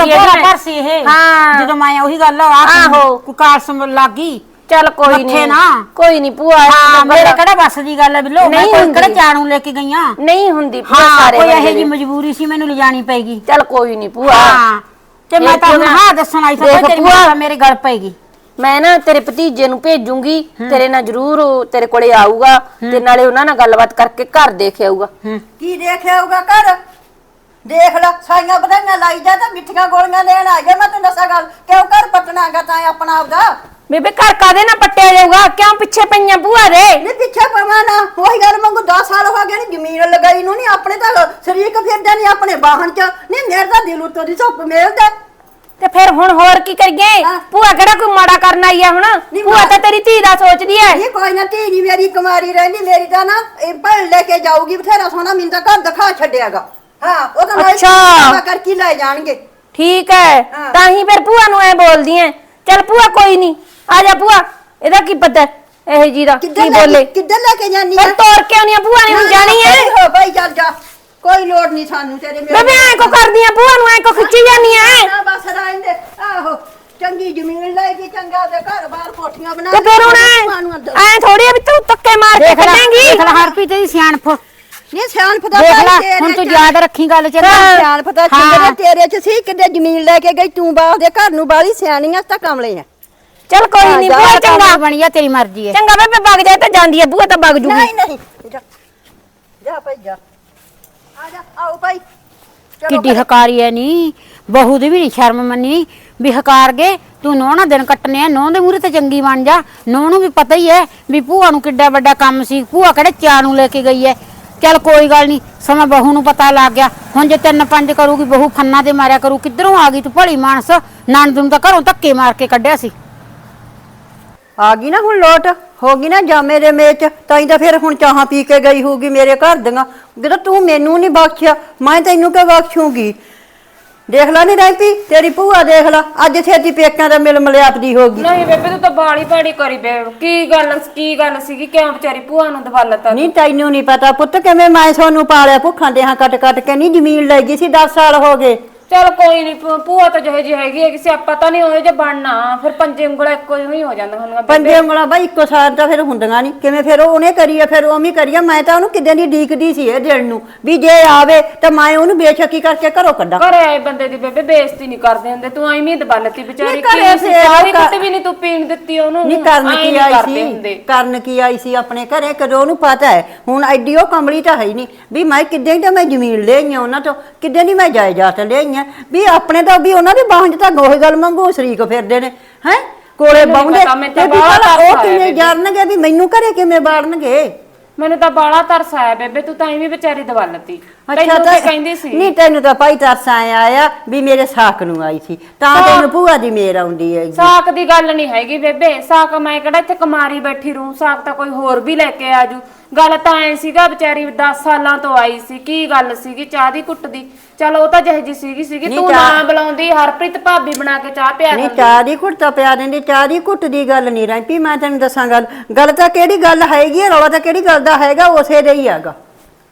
ਤਾਂ ਸੀ ਇਹ ਹਾਂ ਜਦੋਂ ਮੈਂ ਉਹੀ ਗੱਲ ਆ ਆਹੋ। ਕੋਈ ਕਾਰ ਸੰਭਲ ਲੱਗੀ ਚੱਲ ਕੋਈ ਮੱਥੇ ਨਹੀਂ ਨਾ। ਕੋਈ ਨਹੀਂ ਭੂਆ ਹਾਂ ਤਾਂ ਮੇਰੇ ਕਿਹੜਾ ਬਸ ਦੀ ਗੱਲ ਹੈ ਬਿੱਲੋ ਮੈਂ ਨਹੀਂ ਕੋਈ ਹੁੰਦੀ। ਕਿਹੜਾ ਚਾਣੂ ਲੈ ਕੇ ਗਈਆਂ ਨਹੀਂ ਹੁੰਦੀ ਭੂਆ ਹਾਂ ਸਾਰੇ ਕੋਈ ਬੰਦੇ ਇਹੋ ਜੀ ਦੀ। ਮਜਬੂਰੀ ਸੀ ਮੈਨੂੰ ਲਿਜਾਣੀ ਪੈਗੀ ਚੱਲ ਕੋਈ ਨਹੀਂ ਭੂਆ ਹਾਂ ਤੇ ਮੈਂ ਇਹ ਤਾਂ? ਹਾਂ ਦੱਸਣ ਆਈ ਸੀ ਦੇਖ ਤੇਰੀ ਭੂਆ। ਮਾਂ ਮੇਰੇ ਗਲ ਪੈਗੀ ਮੈਂ ਨਾ ਤੇਰੇ ਭਤੀਜੇ ਨੂੰ ਭੇਜੂੰਗੀ ਤੇਰੇ ਨਾਲ ਜ਼ਰੂਰ ਉਹ ਤੇਰੇ ਕੋਲੇ ਆਊਗਾ ਤੇ ਨਾਲੇ ਉਹਨਾਂ ਨਾਲ ਗੱਲਬਾਤ ਕਰਕੇ ਘਰ ਦੇਖ ਆਊਗਾ। ਕੀ ਦੇਖਿਆ ਹੋਊਗਾ ਘਰ? ਦੇਖ ਲੈ ਸਾਈਆਂ ਵਧਾਈਆਂ ਲਾਈ ਜਾ ਤਾਂ ਮਿੱਠੀਆਂ ਗੋਲੀਆਂ ਲੈਣ ਆ ਜਾ ਮੈਂ ਤੈਨੂੰ ਦੱਸਾਂ ਗੱਲ ਕਿਉਂ ਘਰ ਪਟਣਾਗਾ ਤਾਂ ਆਪਣਾ ਆਪਦਾ? ਬੇਬੇ ਘਰ ਕਾਦੇ ਨਾਲ ਪੱਟਿਆ ਜਾਊਗਾ? ਕਿਉਂ ਪਿੱਛੇ ਪਈਆਂ ਭੂਆ ਦੇ? ਨਹੀਂ ਪਿੱਛੇ ਪਵਾਂ ਨਾ ਉਹੀ ਗੱਲ ਮੰਗੂ 10 ਸਾਲ ਹੋ ਗਏ ਨੇ ਜ਼ਮੀਨ ਲਗਾਈ ਨੂੰ ਨਹੀਂ ਆਪਣੇ ਤਾਂ ਸ਼ਰੀਕ ਫਿਰਦੇ ਨਹੀਂ ਆਪਣੇ ਬਾਹਣ ਚ। ਨਹੀਂ ਮੇਰੇ ਤਾਂ ਦਿਲ ਉੱਤੋਂ ਦੀ ਧੁੱਪ ਮੇਲਦਾ। ਤੇ ਫਿਰ ਹੁਣ ਹੋਰ ਕੀ ਕਰੀਏ? ਹਾਂ। ਭੂਆ ਕਿਹੜਾ ਕੋਈ ਮਾੜਾ ਕਰਨ ਆਈ ਆ ਹੁਣ? ਨਹੀਂ, ਭੂਆ ਮਾੜਾ- ਤਾਂ ਤੇਰੀ ਧੀ ਦਾ ਸੋਚਦੀ ਐ। ਇਹ ਕੋਈ ਨਾ ਧੀ ਨੀ ਮੇਰੀ ਕੁਮਾਰੀ ਰਹਿੰਦੀ ਮੇਰੀ ਤਾਂ ਨਾ ਇਹ ਭੈਣ ਲੈ ਕੇ ਜਾਊਗੀ ਬਥੇਰਾ ਸੋਹਣਾ ਮੈਨੂੰ ਤਾਂ ਘਰ ਦਿਖਾ ਛੱਡਿਆਗਾ। ਹਾਂ ਉਹ ਤਾਂ ਅੱਛਾ। ਮੈਂ ਕਰਕੇ ਲੈ ਜਾਣਗੇ। ਠੀਕ ਐ। ਹਾਂ। ਤਾਂ ਹੀ ਫਿਰ ਭੂਆ ਨੂੰ ਐ ਬੋਲਦੀ ਐ। ਚੱਲ ਭੂਆ ਕੋਈ ਨਹੀਂ। ਆ ਜਾ ਭੂਆ। ਇਹਦਾ ਕੀ ਪਤਾ ਇਹ ਜੀ ਦਾ ਕਿੱਧਰ ਕੀ ਲੈ ਬੋਲੇ। ਕੇ- ਕਿੱਧਰ ਲੈ ਕੇ ਜਾਨੀ ਫਿਰ ਤੋੜ ਕੇ ਆਉਣੀ ਆ। ਭੂਆ ਨੇ ਹੁਣ ਜਾਣੀ ਐ। ਹੋ ਭਾਈ ਚੱਲ ਜਾ। ਕੋਈ ਲੋੜ ਨਹੀਂ ਸਾਨੂੰ ਤੇਰੇ ਮੇਰੇ ਬੇਬੇ ਐ ਕੋ ਕਰਦੀ ਆ? ਭੂਆ ਨੂੰ ਐ ਕੋ ਖਿੱਚੀ ਜਾਨੀ ਐ? ਨਾ ਬਸ ਰਹਿੰਦੇ। ਆਹੋ ਚੰਗੀ ਜ਼ਮੀਨ ਲੈ ਕੇ ਚੰਗਾ ਦੇ ਘਰ ਬਾਹਰ ਕੋਠੀਆਂ ਬਣਾ ਤੇ ਫਿਰ ਹੁਣ ਐ ਐ ਥੋੜੀ ਵੀ ਤੂੰ ਧੱਕੇ ਮਾਰ ਕੇ ਦੇਖ ਲੈ ਕੱਢੇਂਗੀ? ਦੇਖ ਲੈ ਹਰਪ੍ਰੀਤ ਦੀ ਸਿਆਣਪ। ਨਹੀਂ ਸਿਆਣਪ ਦਾ ਦੇਖ ਲੈ ਤੇਰੇ ਹੁਣ ਤੂੰ ਯਾਦ ਰੱਖੀ ਗੱਲ ਚ ਹਾਂ। ਸਿਆਣਪ ਦਾ ਚੰਗੇ ਤੇਰੇ ਚ ਸੀ ਕਿਤੇ ਜ਼ਮੀਨ ਲੈ ਕੇ ਗਈ ਤੂੰ ਬਾਹਰ ਦੇ ਘਰ ਨੂੰ ਬਾਲੀ ਸਿਆਣੀਆਂ ਤਾਂ ਕਮਲੇ ਆ। ਚੱਲ ਕੋਈ ਨਹੀਂ ਭੂਆ ਚੰਗਾ। ਬਣੀ ਆ ਤੇਰੀ ਮਰਜ਼ੀ ਹੈ ਚੰਗਾ ਬੇਬੇ ਵਗ ਜਾ ਤਾਂ ਜਾਂਦੀ ਐ ਭੂਆ ਤਾਂ ਵਗ ਜੂਗੀ। ਨਹੀਂ ਨਹੀਂ ਜਾ। ਜਾ ਭਾਈ ਜਾ। ਆ ਜਾ ਆਓ ਭਾਈ। ਚਲੋ ਕਿੱਡੀ। ਹਕਾਰੀ ਐ ਨਹੀਂ ਬਹੂ ਦੀ ਵੀ ਨਹੀਂ ਸ਼ਰਮ ਮੰਨੀ। ਵੀ ਹਕਾਰ ਗਏ ਤੂੰ ਨੌ ਨਾ ਦਿਨ ਕੱਟਨੇ ਆ ਨੌ ਦੇ ਮੂਹਰੇ ਤੇ ਚੰਗੀ ਬਣ ਜਾ। ਨੌ ਨੂੰ ਵੀ ਪਤਾ ਹੀ ਐ ਵੀ ਭੂਆ ਨੂੰ ਕਿੱਡਾ ਵੱਡਾ ਕੰਮ ਸੀ। ਭੂਆ ਕਿਹੜੇ ਚਾਹ ਨੂੰ ਲੈ ਕੇ ਗਈ ਐ। ਚੱਲ ਕੋਈ ਗੱਲ ਨਹੀਂ ਸਮਾਂ ਬਹੂ ਨੂੰ ਪਤਾ ਲੱਗ ਗਿਆ। ਹੁਣ ਜੇ ਤਿੰਨ ਪੰਜ ਕਰੂਗੀ ਬਹੂ ਫੰਨਾ ਤੇ ਮਾਰਿਆ ਕਰੂ। ਕਿੱਧਰੋਂ ਆ ਗਈ ਤੂੰ ਭਲੀ ਮਾਨਸ? ਨਣਦ ਨੂੰ ਤਾਂ ਘਰੋਂ ਧੱਕੇ ਮਾਰ ਕੇ ਕੱਢਿਆ ਸੀ। ਆ ਗਈ ਨਾ ਹੁਣ ਲੋਟ? ਹੋ ਗਈ ਨਾ ਜਾਮੇ ਦੇ ਮੇਚ ਤਾਂ ਹੀ ਤਾਂ ਫਿਰ ਹੁਣ ਚਾਹਾਂ ਪੀ ਕੇ ਗਈ ਹੋਊਗੀ ਮੇਰੇ ਘਰ ਦੀਆਂ। ਜਦੋਂ ਤੂੰ ਮੈਨੂੰ ਨਹੀਂ ਬਖਸ਼ਿਆ ਮੈਂ ਤੈਨੂੰ ਕਿਉਂ ਬਖਸ਼ੂਗੀ? ਦੇਖ ਲੈ ਨਹੀਂ ਰਹਿਪੀ ਤੇਰੀ ਭੂਆ ਦੇਖ ਲੈ ਅੱਜ ਛੇਤੀ ਪੇਕਿਆਂ ਦਾ ਮਿਲ ਮਲਿਆਪ ਦੀ ਹੋਗੀ ਨਹੀਂ ਬੇਬੇ ਤੂੰ ਤਾਂ ਬਾਲੀ ਬਾੜੀ ਕਰੀ ਬੇ ਕੀ ਗੱਲ ਕੀ ਗੱਲ ਸੀਗੀ? ਕਿਉਂ ਵਿਚਾਰੀ ਭੂਆ ਨੂੰ ਦਵਾਲਤਾ ਨਹੀਂ ਤੈਨੂੰ ਨਹੀਂ ਪਤਾ ਪੁੱਤ ਕਿਵੇਂ ਮੈਂ ਸੋਨੂੰ ਪਾਲਿਆ ਭੁੱਖਾਂ ਦੇ ਹਾਂ ਕੱਟ ਕੱਟ ਕੇ ਨਹੀਂ ਜ਼ਮੀਨ ਲੈ ਗਈ ਸੀ 10 ਸਾਲ ਹੋ ਗਏ। ਚਲ ਕੋਈ ਨਹੀਂ ਭੂਆ ਤਾਂ ਜਿਹੇ ਜੀ ਹੈਗੀ ਹੈ ਕਿਸੇ ਆਪਾਂ ਤਾਂ ਨਹੀਂ ਹੋਏ ਜੇ ਬਣਨਾ। ਫਿਰ ਪੰਜੇ ਉਂਗਲਾਂ ਇੱਕੋ ਜਿਹੀ ਹੋ ਜਾਂਦੀਆਂ ਹੁੰਦੀਆਂ ਪੰਜੇ ਉਂਗਲਾਂ ਬਾਈ ਇੱਕੋ ਸਾਰ ਤਾਂ ਫਿਰ ਹੁੰਦੀਆਂ ਨਹੀਂ ਕਿਵੇਂ ਫਿਰ ਉਹ ਉਹਨੇ ਕਰੀ ਆ ਫਿਰ ਉਵੇਂ ਹੀ ਕਰੀ ਆ। ਮੈਂ ਤਾਂ ਉਹਨੂੰ ਕਿਦਾਂ ਦੀ ਡੀਕਦੀ ਸੀ ਇਹ ਦਿਨ ਨੂੰ। ਵੀ ਜੇ ਆਵੇ ਤਾਂ ਮੈਂ ਉਹਨੂੰ ਬੇਸ਼ੱਕੀ ਕਰਕੇ ਘਰੋਂ ਕੱਢਾਂ। ਘਰੇ ਆਏ ਬੰਦੇ ਦੀ ਬੇਬੇ ਬੇਇੱਜ਼ਤੀ ਨਹੀਂ ਕਰਦੇ ਹੁੰਦੇ। ਤੂੰ ਐਵੇਂ ਦਬਲਤੀ ਵਿਚਾਰੀ। ਕੀ ਸਾਰੀ ਕੁੱਟ ਵੀ ਨਹੀਂ ਤੂੰ ਪੀਣ ਦਿੱਤੀ ਉਹਨੂੰ। ਨਹੀਂ ਕਰਨ ਕੀ ਆਈ। ਸੀ? ਕਰਨ ਕੀ ਆਈ ਸੀ ਆਪਣੇ ਘਰੇ? ਕਦੋਂ ਉਹਨੂੰ ਪਤਾ ਹੈ? ਹੁਣ ਐਡੀ ਉਹ ਕਮਲੀ ਤਾਂ ਹੈ ਹੀ ਨਹੀਂ ਵੀ ਮੈਂ ਕਿੱਦਾਂ ਤਾਂ ਮੈਂ ਜ਼ਮੀਨ ਲੈ ਆਈ ਹਾਂ ਉਹਨਾਂ ਤੋਂ। ਕਿੱਦਾਂ ਦੀ ਮੈਂ ਜਾਇਦਾਦ ਲੈ ਆਈ ਹਾਂ ਵੀ ਆਪਣੇ ਤਾਂ ਵੀ ਉਹਨਾਂ ਦੀ ਬਾਹਾਂ 'ਚ ਤਾਂ ਗੋਹੇ ਗੱਲ ਮੰਗੋ ਸ਼ਰੀਕ ਫਿਰਦੇ ਨੇ ਹੈ? ਕੋਲੇ ਬਾਉਂਦੇ। ਪਤਾ, ਮੈਨੂੰ ਤੇ ਤਾਂ ਵੀ ਬਾਹਲਾ ਭਲਾ ਉਹ ਕਿਵੇਂ। ਜਾਣਨਗੇ ਵੀ ਮੈਨੂੰ ਘਰੇ ਕਿਵੇਂ ਬਾੜਨਗੇ? ਮੈਨੂੰ ਤਾਂ ਬਾਲਾ ਤਰਸ ਆਇਆ ਬੇਬੇ ਤੂੰ ਤਾਂ ਐਵੇਂ ਵਿਚਾਰੀ ਤੈਨੂੰ ਤਾਂ ਕਹਿੰਦੀ ਸੀ। ਨਹੀਂ ਤੈਨੂੰ ਤਾਂ ਭਾਈ ਤਰਸ ਆਇਆ ਵੀ ਮੇਰੇ ਸਾਕ ਨੂੰ ਆਈ ਸੀ। ਤਾਂ ਤੈਨੂੰ ਭੂਆ ਦੀ ਮੇਰ ਆਉਂਦੀ ਹੈਗੀ। ਸਾਕ ਦੀ ਗੱਲ ਨਹੀਂ ਹੈਗੀ ਬੇਬੇ। ਸਾਕ ਮੈਂ ਕਿਹੜਾ ਇੱਥੇ ਕੁਮਾਰੀ ਬੈਠੀ ਰੂ ਸਾਕ ਤਾਂ ਕੋਈ ਹੋਰ ਵੀ ਲੈ ਕੇ ਆਜੂ। ਗੱਲ ਤਾਂ ਐ ਸੀਗਾ ਵਿਚਾਰੀ 10 ਸਾਲਾਂ ਤੋਂ ਆਈ ਸੀ। ਕੀ ਗੱਲ ਸੀਗੀ? ਚਾਹ ਦੀ ਕੁੱਟ ਦੀ ਚਲ ਉਹ ਤਾਂ ਜਿਹੇ ਜੀ ਸੀਗੀ ਸੀਗੀ। ਨਹੀਂ ਤੂੰ ਚਾਹ- ਨਾ ਬੁਲਾਉਂਦੀ ਹਰਪ੍ਰੀਤ ਭਾਬੀ ਬਣਾ ਕੇ ਚਾਹ ਪਿਆ ਨਹੀਂ। ਚਾਹ ਦੀ ਘੁੱਟ ਤਾਂ ਪਿਆ ਦਿੰਦੀ। ਚਾਹ ਦੀ ਘੁੱਟ ਦੀ ਗੱਲ ਨਹੀਂ ਰਹਿੰਦੀ। ਮੈਂ ਤੈਨੂੰ ਦੱਸਾਂ ਗੱਲ। ਗੱਲ ਤਾਂ ਕਿਹੜੀ ਗੱਲ ਹੈਗੀ ਹੈ? ਰੌਲਾ ਤਾਂ ਕਿਹੜੀ ਗੱਲ ਦਾ ਹੈਗਾ? ਉਸੇ ਦਾ ਹੀ ਹੈਗਾ।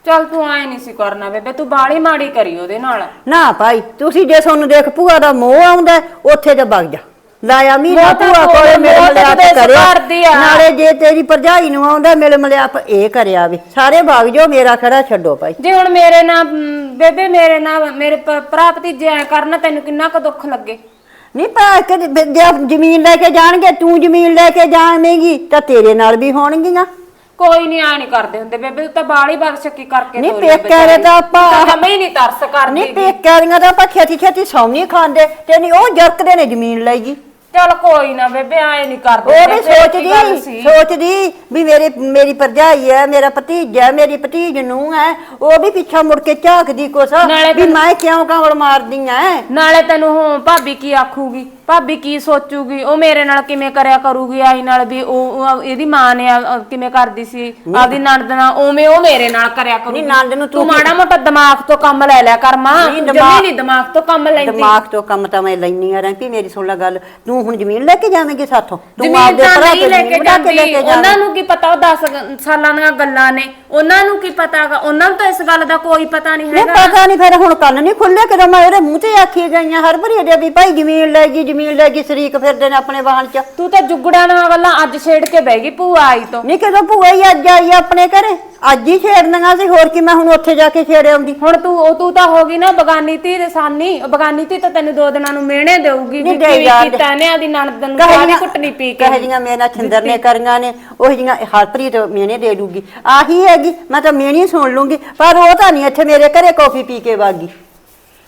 ਚੱਲ ਤੂੰ ਐ ਨਹੀਂ ਸੀ ਕਰਨਾ ਬੇਬੇ ਤੂੰ ਬਾਲੀ ਮਾੜੀ ਕਰੀ ਉਹਦੇ ਨਾਲ। ਨਾ ਭਾਈ ਤੁਸੀਂ ਜੇ ਤੁਹਾਨੂੰ ਦੇਖ ਭੂਆ ਦਾ ਮੋਹ ਆਉਂਦਾ ਉੱਥੇ ਤੇ ਵਗ ਜਾ। ਲਾਇਆ ਮੀਨਾ ਮੋਹ ਤਾਂ ਭੂਆ ਕੋਲੇ ਮਿਲ ਤਾਂ ਮਿਲਿਆਪ ਕਰਿਆ। ਆ। ਨਾਲੇ ਜੇ ਤੇਰੀ ਭਰਜਾਈ ਨੂੰ ਆਉਂਦਾ ਮਿਲ ਮਿਲਿਆਪ ਇਹ ਕਰਿਆ ਵੀ। ਸਾਰੇ ਵਗ ਜਾਓ ਮੇਰਾ ਖੜਾ ਛੱਡੋ ਭਾਈ। ਜੇ ਹੁਣ ਮੇਰੇ ਨਾਲ ਮ, ਬੇਬੇ ਮੇਰੇ ਨਾਲ ਮੇਰੇ ਭ- ਭਰਾ ਭਤੀਜੇ ਐ ਕਰਨਾ ਤੈਨੂੰ ਕਿੰਨਾ ਕੁ ਦੁੱਖ ਲੱਗੇ? ਨਹੀਂ ਪਾ ਕੇ ਜੇ ਜ਼ਮੀਨ ਲੈ ਕੇ ਜਾਣਗੇ ਤੂੰ ਜ਼ਮੀਨ ਲੈ ਕੇ ਜਾਵੇਂਗੀ ਤਾਂ ਤੇਰੇ ਨਾਲ ਵੀ ਹੋਣਗੀਆਂ। ਕੋਈ ਨਹੀਂ ਆ ਨਹੀਂ ਕਰਦੇ ਹੁੰਦੇ। ਬੇਬੇ ਤੂੰ ਤਾਂ ਬਾਲੀ ਬਦਸ਼ੱਕੀ ਕਰਕੇ ਨਹੀਂ, ਤੋਰੀ ਆ ਪੇਕਿਆਂ ਦੇ ਵਿਚਾਰੀ। ਤਾਂ ਆਪਾਂ- ਤੂੰ ਤਾਂ ਜਮਾਂ ਹੀ ਨਹੀਂ ਤਰਸ ਕਰਦੀ ਨਹੀਂ ਪੇਕਿਆਂ ਦਾ ਆਪਾਂ ਛੇਤੀ ਛੇਤੀ ਸੌਣੀ ਖਾਂਦੇ। ਤੇ ਨਹੀਂ ਉਹ ਜਰਕਦੇ ਨੇ ਜ਼ਮੀਨ ਲਈ ਜੀ। ਚੱਲ ਕੋਈ ਨਾ ਬੇਬੇ ਐ ਨਹੀਂ ਕਰਦੇ। ਉਹ ਵੀ ਕੀ ਗੱਲ ਸੋਚਦੀ ਸੀ? ਸੋਚਦੀ ਵੀ ਮੇਰੇ ਮੇਰੀ ਭਰਜਾਈ ਹੈ ਮੇਰਾ ਭਤੀਜਾ ਹੈ, ਮੇਰੀ ਭਤੀਜ ਨੂੰ ਹੈ। ਉਹ ਵੀ ਪਿੱਛਾ ਮੁੜ ਕੇ ਝਾਕਦੀ ਕੁਛ ਨਾਲੇ ਵੀ ਮੈਂ ਕਿਉਂ ਕਾਂਵਲ ਮਾਰਦੀ ਐ? ਨਾਲੇ ਤੈਨੂੰ ਹੁਣ ਭਾਬੀ ਕੀ ਆਖੂਗੀ? ਭਾਬੀ ਕੀ ਸੋਚੂਗੀ? ਉਹ ਮੇਰੇ ਨਾਲ ਕਿਵੇਂ ਕਰਿਆ ਕਰੂਗੀ? ਆਈ ਨਾਲ ਵੀ ਉਹ ਉਹ ਇਹਦੀ ਮਾਂ ਨੇ ਆ- ਕਿਵੇਂ ਕਰਦੀ ਸੀ? ਆਪਦੀ ਨਣਦ ਨਾਲ ਉਵੇਂ ਉਹ ਮੇਰੇ ਨਾਲ ਕਰਿਆ ਕਰੂਗੀ। ਨਹੀਂ, ਨਣਦ ਨੂੰ ਤੂੰ ਤੂੰ ਮਾੜਾ ਮੋਟਾ ਦਿਮਾਗ ਤੋਂ ਕੰਮ ਲੈ ਲਿਆ ਕਰ ਮਾਂ। ਨਹੀਂ, ਜਮੀ ਨਹੀਂ ਦਿਮਾਗ ਤੋਂ ਕੰਮ ਲੈਂਦੀ। ਦਿਮਾਗ ਤੋਂ ਕੰਮ ਤਾਂ ਮੈਂ ਲੈਣੀ ਆ ਰੰਪੀ ਮੇਰੀ ਸੁਣ ਲੈ ਗੱਲ। ਤੂੰ ਹੁਣ ਜ਼ਮੀਨ ਲੈ ਕੇ ਜਾਵੇਂਗੀ ਸਾਥੋਂ? ਤੂੰ ਜ਼ਮੀਨ ਆਪਦੇ ਤਾਂ ਭਰਾ ਨਹੀਂ ਤੋਂ ਲੈ ਜ਼ਮੀਨ ਕੇ ਲੈ ਜਾਂਦੀ। ਕੇ ਉਹਨਾਂ। ਨੂੰ ਕੀ ਪਤਾ ਉਹ 10 ਸਾਲਾਂ ਦੀਆਂ ਗੱਲਾਂ ਨੇ। ਉਹਨਾਂ ਨੂੰ ਕੀ ਪਤਾਗਾ ਉਹਨਾਂ ਨੂੰ ਤਾਂ ਇਸ ਗੱਲ ਦਾ ਕੋਈ ਪਤਾ ਨਹੀਂ ਨਹੀਂ ਹੈਗਾ। ਪਤਾ ਨਹੀਂ ਫਿਰ ਹੁਣ ਕੰਨ ਨਹੀਂ ਖੁੱਲੇ ਕਦੋਂ ਮੈਂ ਉਹਦੇ ਮੂੰਹ ਤੇ ਆਖੀ ਗਈਆਂ ਹਰ ਭਰੀ ਦੇ ਵੀ ਭਾਈ ਜ਼ਮੀਨ ਲੈ ਗਈ ਜ਼ਮੀਨ ਲੈ ਗਈ ਸ਼ਰੀਕ ਫਿਰਦੇ ਨੇ ਆਪਣੇ ਵਾਹਨ ਚ। ਤੂੰ ਤਾਂ ਜੁਗੜਾਂ ਨਾਲ ਗੱਲਾਂ ਅੱਜ ਛੇੜ ਕੇ ਬਹਿ ਗਈ ਭੂਆ ਆਈ ਤੋਂ। ਨਹੀਂ ਕਦੋਂ ਭੂਆ ਹੀ ਅੱਜ ਆਈ ਆ ਆਪਣੇ ਘਰੇ? ਅੱਜ ਹੀ ਛੇੜਨੀਆਂ ਸੀ ਹੋਰ ਕੀ ਮੈਂ ਹੁਣ ਉੱਥੇ ਜਾ ਕੇ ਛੇੜ ਆਉਂਦੀ। ਹੁਣ ਤੂੰ ਉਹ ਤੂੰ ਤਾਂ ਹੋ ਗਈ ਨਾ ਬਗਾਨੀ ਧੀ ਦੇ ਸਾਨੀ। ਉਹ ਬਗਾਨੀ ਧੀ ਤਾਂ ਤੈਨੂੰ ਦੋ ਦਿਨਾਂ ਨੂੰ ਮਿਹਣੇ ਦੇਊਗੀ ਵੀ ਨਹੀਂ ਦੇ ਯਾਰ। ਕੀਤਾ ਨੇ ਆਦੀ ਨਣਦ ਨੂੰ ਚਾਹ ਦੀ ਕੁੱਟਣੀ ਪੀ ਕੇ। ਕਹੇ ਜੀਆਂ ਮੇਰਾ ਛਿੰਦਰ ਨੇ ਕਰੀਆਂ ਨੇ ਉਹ ਜੀਆਂ ਹਰਪ੍ਰੀਤ ਮੇਨੇ ਦੇ ਦੂਗੀ। ਆਹੀ ਹੈਗੀ ਮੈਂ ਤਾਂ ਮੇਣੀ ਸੁਣ ਲੂੰਗੀ ਪਰ ਉਹ ਤਾਂ ਨਹੀਂ ਇੱਥੇ ਮੇਰੇ ਘਰੇ ਕਾਫੀ ਪੀ ਕੇ ਵਾਗੀ।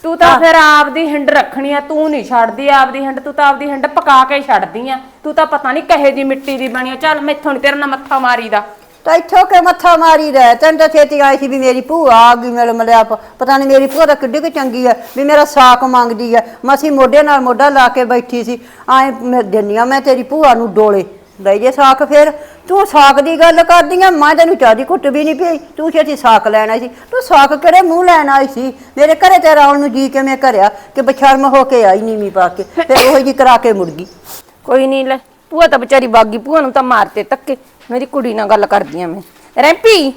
ਤੂੰ ਤਾਂ ਫਿਰ ਆਪਦੀ ਹਿੰਡ ਰੱਖਣੀ ਆ ਤੂੰ ਨਹੀਂ ਛੱਡਦੀ ਆਪਦੀ ਹਿੰਡ ਤੂੰ ਤਾਂ ਆਪਦੀ ਹਿੰਡ ਪਕਾ ਕੇ ਛੱਡਦੀ ਆ। ਤੂੰ ਤਾਂ ਪਤਾ ਨਹੀਂ ਕਹੇ ਜੀ ਮਿੱਟੀ ਦੀ ਬਣੀ ਆ। ਚੱਲ ਮੈਥੋਂ ਨੀ ਤੇਰੇ ਨਾਲ ਮੱਥਾ ਮਾਰੀਦਾ। ਤਾਂ ਇੱਥੋਂ ਕੇ ਮੱਥਾ ਮਾਰੀ ਦਾ? ਤੈਨੂੰ ਤਾਂ ਛੇਤੀ ਆਈ ਸੀ ਵੀ ਮੇਰੀ ਭੂਆ ਆ ਗਈ ਮਿਲ ਮਿਲਿਆ ਪ- ਪਤਾ ਨਹੀਂ ਮੇਰੀ ਭੂਆ ਤਾਂ ਕਿੱਡੀ ਕੁ ਚੰਗੀ ਹੈ ਵੀ ਮੇਰਾ ਸਾਕ ਮੰਗਦੀ ਹੈ ਮਸੀਂ ਮੋਢੇ ਨਾਲ ਮੋਢਾ ਲਾ ਕੇ ਬੈਠੀ ਸੀ। ਐ ਮੈਂ ਦਿੰਨੀ ਆ ਮੈਂ ਤੇਰੀ ਭੂਆ ਨੂੰ ਡੋਲੇ। ਲੈ ਜੇ ਸਾਕ ਫਿਰ। ਤੂੰ ਸਾਕ ਦੀ ਗੱਲ ਕਰਦੀ ਆ ਮੈਂ ਤੈਨੂੰ ਚਾਹ ਦੀ ਘੁੱਟ ਵੀ ਨਹੀਂ ਪਈ। ਤੂੰ ਛੇਤੀ ਸਾਕ ਲੈਣ ਆਈ ਸੀ। ਤੂੰ ਸਾਕ ਕਿਹੜੇ ਮੂੰਹ ਲੈਣ ਆਈ ਸੀ? ਮੇਰੇ ਘਰੇ ਤੇ ਆਉਣ ਨੂੰ ਜੀ ਕਿਵੇਂ ਕਰਿਆ ਕਿ ਬਸ਼ਰਮ ਹੋ ਕੇ ਆਈ ਨੀਵੀਂ ਪਾ ਕੇ ਫਿਰ ਉਹ ਜੀ ਕਰਾ ਕੇ ਮੁੜ ਗਈ। ਕੋਈ ਨਹੀਂ ਲੈ ਭੂਆ ਤਾਂ ਵਿਚਾਰੀ ਬਾਗੀ ਭੂਆ ਨੂੰ ਤਾਂ ਮਾਰਤੇ ਤੱਕੇ ਮੇਰੀ ਕੁੜੀ ਨਾਲ ਗੱਲ ਕਰਦੀ ਆ ਮੈਂ। ਰੈਂਪੀ?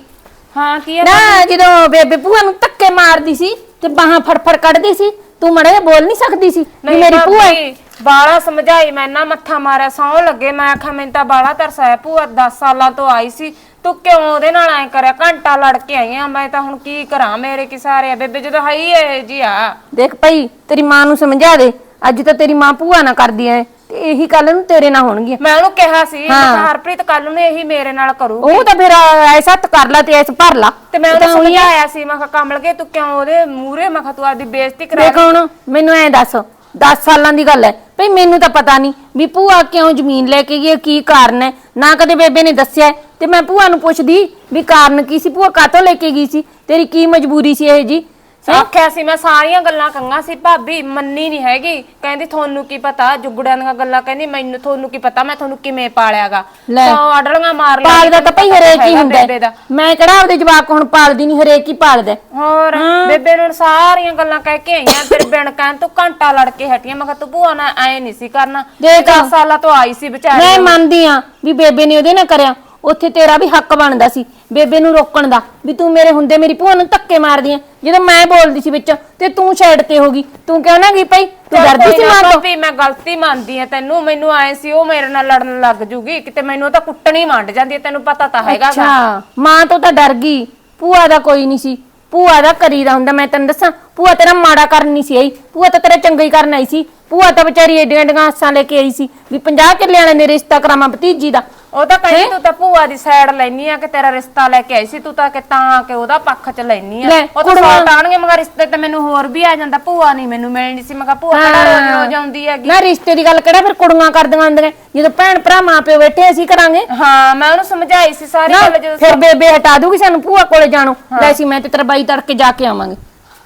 ਹਾਂ ਕੀ ਆ ਨਾ ਜਦੋਂ ਬੇਬੇ ਭੂਆ ਨੂੰ ਧੱਕੇ ਮਾਰਦੀ ਸੀ ਤੇ ਬਾਹਾਂ ਫੜਫੜ ਕੱਢਦੀ ਸੀ ਤੂੰ ਮੜੇ ਬੋਲ ਨਹੀਂ ਸਕਦੀ ਸੀ ਵੀ ਮੇਰੀ ਭੂਆ ਹੈ। ਬਾਲਾ ਸਮਝਾਈ ਮੈਂ ਨਾ ਮੱਥਾ ਮਾਰਿਆ ਸੌ ਲੱਗੇ ਮੈਂ ਆਖਿਆ ਮੈਨੂੰ ਤਾਂ ਬਾਲਾ ਤਰਸ ਆਇਆ ਭੂਆ 10 ਸਾਲਾਂ ਤੋਂ ਆਈ ਸੀ ਤੂੰ ਕਿਉਂ ਉਹਦੇ ਨਾਲ ਐ ਕਰਿਆ? ਘੰਟਾ ਲੜ ਕੇ ਆਈ ਆ ਮੈਂ ਤਾਂ ਹੁਣ ਕੀ ਕਰਾਂ ਮੇਰੇ ਕੀ ਸਾਰੇ ਆ? ਬੇਬੇ ਜਦੋਂ ਹੈ ਹੀ ਇਹ ਜੀ ਆ। ਦੇਖ ਭਾਈ ਤੇਰੀ ਮਾਂ ਨੂੰ ਸਮਝਾ ਦੇ ਅੱਜ ਤਾਂ ਤੇਰੀ ਮਾਂ ਭੂਆ ਨਾ ਕਰਦੀ ਐ ਤੇ ਇਹੀ ਕੱਲ ਨੂੰ ਤੇਰੇ ਨਾਲ ਹੋਣਗੀਆਂ। ਮੈਂ ਉਹਨੂੰ ਕਿਹਾ ਸੀ ਮੈਂ ਹਾਂ। ਕਿਹਾ ਹਰਪ੍ਰੀਤ ਕੱਲ ਨੂੰ ਇਹੀ ਮੇਰੇ ਨਾਲ ਕਰੂ ਉਹ ਤਾਂ ਫਿਰ ਐਸਾ ਹੱਥ ਕਰ ਲਾ ਤੇ ਐਸ ਭਰ ਲਾ। ਤੇ ਮੈਂ ਉਹ ਤਾਂ ਉਹਨੂੰ। ਸਮਝਾਇਆ ਸੀ ਮੈਂ ਕਿਹਾ ਕਮਲ ਕੇ ਤੂੰ ਕਿਉਂ ਉਹਦੇ ਮੂਹਰੇ? ਮੈਂ ਕਿਹਾ ਤੂੰ ਆਪਦੀ ਬੇਇੱਜ਼ਤੀ ਕਰਾ ਦੇਖ ਹੁਣ ਮੈਨੂੰ ਐ ਦੱਸ 10 ਸਾਲਾਂ ਦੀ ਗੱਲ ਹੈ। ਭਈ ਮੈਨੂੰ ਤਾਂ ਪਤਾ ਨਹੀਂ ਵੀ ਭੂਆ ਕਿਉਂ ਜ਼ਮੀਨ ਲੈ ਕੇ ਗਈ ਹੈ, ਕੀ ਕਾਰਨ ਹੈ। ਨਾ ਕਦੇ ਬੇਬੇ ਨੇ ਦੱਸਿਆ ਹੈ, ਤੇ ਮੈਂ ਭੂਆ ਨੂੰ ਪੁੱਛਦੀ ਵੀ ਕਾਰਨ ਕੀ ਸੀ? ਭੂਆ ਕਾਤੋਂ ਲੈ ਕੇ ਗਈ ਸੀ? ਤੇਰੀ ਕੀ ਮਜਬੂਰੀ ਸੀ ਇਹ ਜੀ? ਆਖਿਆ ਸੀ ਮੈਂ ਸਾਰੀਆਂ ਗੱਲਾਂ ਕੰਗਾ ਸੀ ਭਾਬੀ ਮੰਨੀ ਨਹੀਂ ਹੈਗੀ। ਕਹਿੰਦੀ ਤੁਹਾਨੂੰ ਕੀ ਪਤਾ? ਜੁਗੜਿਆਂ ਦੀਆਂ ਗੱਲਾਂ ਕਹਿੰਦੀ ਮੈਨੂੰ ਤੁਹਾਨੂੰ ਕੀ ਪਤਾ? ਮੈਂ ਤੁਹਾਨੂੰ ਕਿਵੇਂ ਪਾਲਿਆਗਾ? ਲੈ। ਤਾਂ ਅਡਲੀਆਂ ਮਾਰ ਲਿਆ ਪਾਲਦਾ ਤਾਂ ਭਈ ਹਰੇਕ ਹੀ ਹੁੰਦਾ ਬੇਬੇ ਦਾ। ਮੈਂ ਕਿਹੜਾ ਆਪਦੇ ਜਵਾਕ ਹੁਣ ਪਾਲਦੀ ਨਹੀਂ ਹਰੇਕ ਹੀ ਪਾਲਦਾ ਹੈ। ਹੋਰ ਬੇਬੇ ਨੂੰ ਸਾਰੀਆਂ ਗੱਲਾਂ ਕਹਿ ਕੇ ਆਈਆਂ ਤੇਰੇ ਬਿਨ ਕਹਿਣ ਤੋਂ ਘੰਟਾ ਲੜ ਕੇ ਹਟੀਆਂ ਮੈਂ ਕਿਹਾ ਤੂੰ ਭੂਆ ਨਾਲ ਐ ਨਹੀਂ ਸੀ ਕਰਨਾ। ਦੇਖ। 10 ਸਾਲਾਂ ਤੋਂ ਆਈ ਸੀ ਵਿਚਾਰੀ ਮੈਂ ਮੰਨਦੀ ਆ ਵੀ ਬੇਬੇ ਨੇ ਉਹਦੇ ਨਾਲ ਕਰਿਆ। ਉੱਥੇ ਤੇਰਾ ਵੀ ਹੱਕ ਬਣਦਾ ਸੀ ਬੇਬੇ ਨੂੰ ਰੋਕਣ ਦਾ ਵੀ ਤੂੰ ਮੇਰੇ ਹੁੰਦੇ ਮੇਰੀ ਭੂਆ ਨੂੰ ਧੱਕੇ ਮਾਰਦੀ ਆ। ਜਦੋਂ ਮੈਂ ਬੋਲਦੀ ਸੀ ਵਿੱਚ ਤੇ ਤੂੰ ਸਾਈਡ ਤੇ ਹੋ ਗਈ। ਤੂੰ ਕਿਉਂ ਨਾ ਗਈ ਭਾਈ? ਤੂੰ ਡਰਦੀ ਸੀ ਮਾਂ ਤੋਂ? ਭਾਬੀ ਮੈਂ ਗਲਤੀ ਮੰਨਦੀ ਆ ਤੈਨੂੰ। ਮੈਨੂੰ ਆਏ ਸੀ ਉਹ ਮੇਰੇ ਨਾਲ ਲੜਨ ਲੱਗ ਜੂਗੀ। ਕਿਤੇ ਮੈਨੂੰ ਉਹ ਤਾਂ ਕੁੱਟਣੀ ਮੰਡ ਜਾਂਦੀ ਆ ਤੈਨੂੰ ਪਤਾ ਤਾਂ ਹੈਗਾ ਗਾ। ਅੱਛਾ ਮਾਂ ਤੋਂ ਤਾਂ ਡਰ ਗਈ। ਭੂਆ ਦਾ ਕੋਈ ਨਹੀਂ ਸੀ। ਭੂਆ ਦਾ ਕਰੀਦਾ ਹੁੰਦਾ ਮੈਂ ਤੈਨੂੰ ਦੱਸਾਂ। ਭੂਆ ਤੇਰਾ ਮਾੜਾ ਕਰਨ ਨਹੀਂ ਸੀ ਆਈ। ਭੂਆ ਤਾਂ ਤੇਰਾ ਚੰਗਾ ਹੀ ਕਰਨ ਆਈ ਸੀ। ਭੂਆ ਤਾਂ ਵਿਚਾਰੀ ਏਡੀਆਂ ਏਡੀਆਂ ਆਸਾਂ ਲੈ ਕੇ ਆਈ ਸੀ। ਵੀ 50 ਕਿੱਲਿਆਂ ਵਾਲੇ ਨੇ ਰਿਸ਼ਤਾ ਕਰਾਵਾਂ ਭਤੀਜੀ ਦਾ। ਉਹ ਤਾਂ ਕਹਿੰਦੀ ਤੂੰ ਤਾਂ ਭੂਆ ਦੀ ਸਾਈਡ ਲੈਣੀ ਆ ਕਿ ਤੇਰਾ ਰਿਸ਼ਤਾ ਲੈ ਕੇ ਆਈ ਸੀ ਤੂੰ ਤਾਂ ਕਿ ਤਾਂ ਕਿ ਉਹਦਾ ਪੱਖ ਚ ਲੈਣੀ ਆ। ਲੈ, ਉਹ ਤਾਂ ਕੁੜੀਆਂ- ਸੌ ਆਣਗੇ ਮਗਰ ਰਿਸ਼ਤੇ ਤੇ ਮੈਨੂੰ ਹੋਰ ਵੀ ਆ ਜਾਂਦਾ ਭੂਆ ਨਹੀਂ ਮੈਨੂੰ ਮਿਲਣੀ ਸੀ ਮੈਂ ਕਿਹਾ ਭੂਆ ਕਿਹੜਾ ਰੋਜ਼ ਰੋਜ਼ ਆਉਂਦੀ ਹੈਗੀ? ਨਾ ਰਿਸ਼ਤੇ ਦੀ ਗੱਲ ਕਿਹੜਾ ਫਿਰ ਕੁੜੀਆਂ ਕਰਦੀਆਂ ਹੁੰਦੀਆਂ? ਜਦੋਂ ਭੈਣ ਭਰਾ ਮਾਂ ਪਿਓ ਬੈਠੇ ਅਸੀਂ ਕਰਾਂਗੇ। ਹਾਂ ਮੈਂ ਉਹਨੂੰ ਸਮਝਾਈ ਸੀ ਸਾਰੀ ਨਾ ਗੱਲ ਜਦੋਂ ਫਿਰ ਬੇਬੇ ਹਟਾ ਦੂਗੀ ਸਾਨੂੰ ਭੂਆ ਕੋਲੇ ਜਾਣੋ। ਲੈ ਸੀ ਮੈਂ ਤੇ ਤੇਰਾ ਬਾਈ ਤੜਕੇ ਜਾ ਕੇ ਆਵਾਂਗੇ।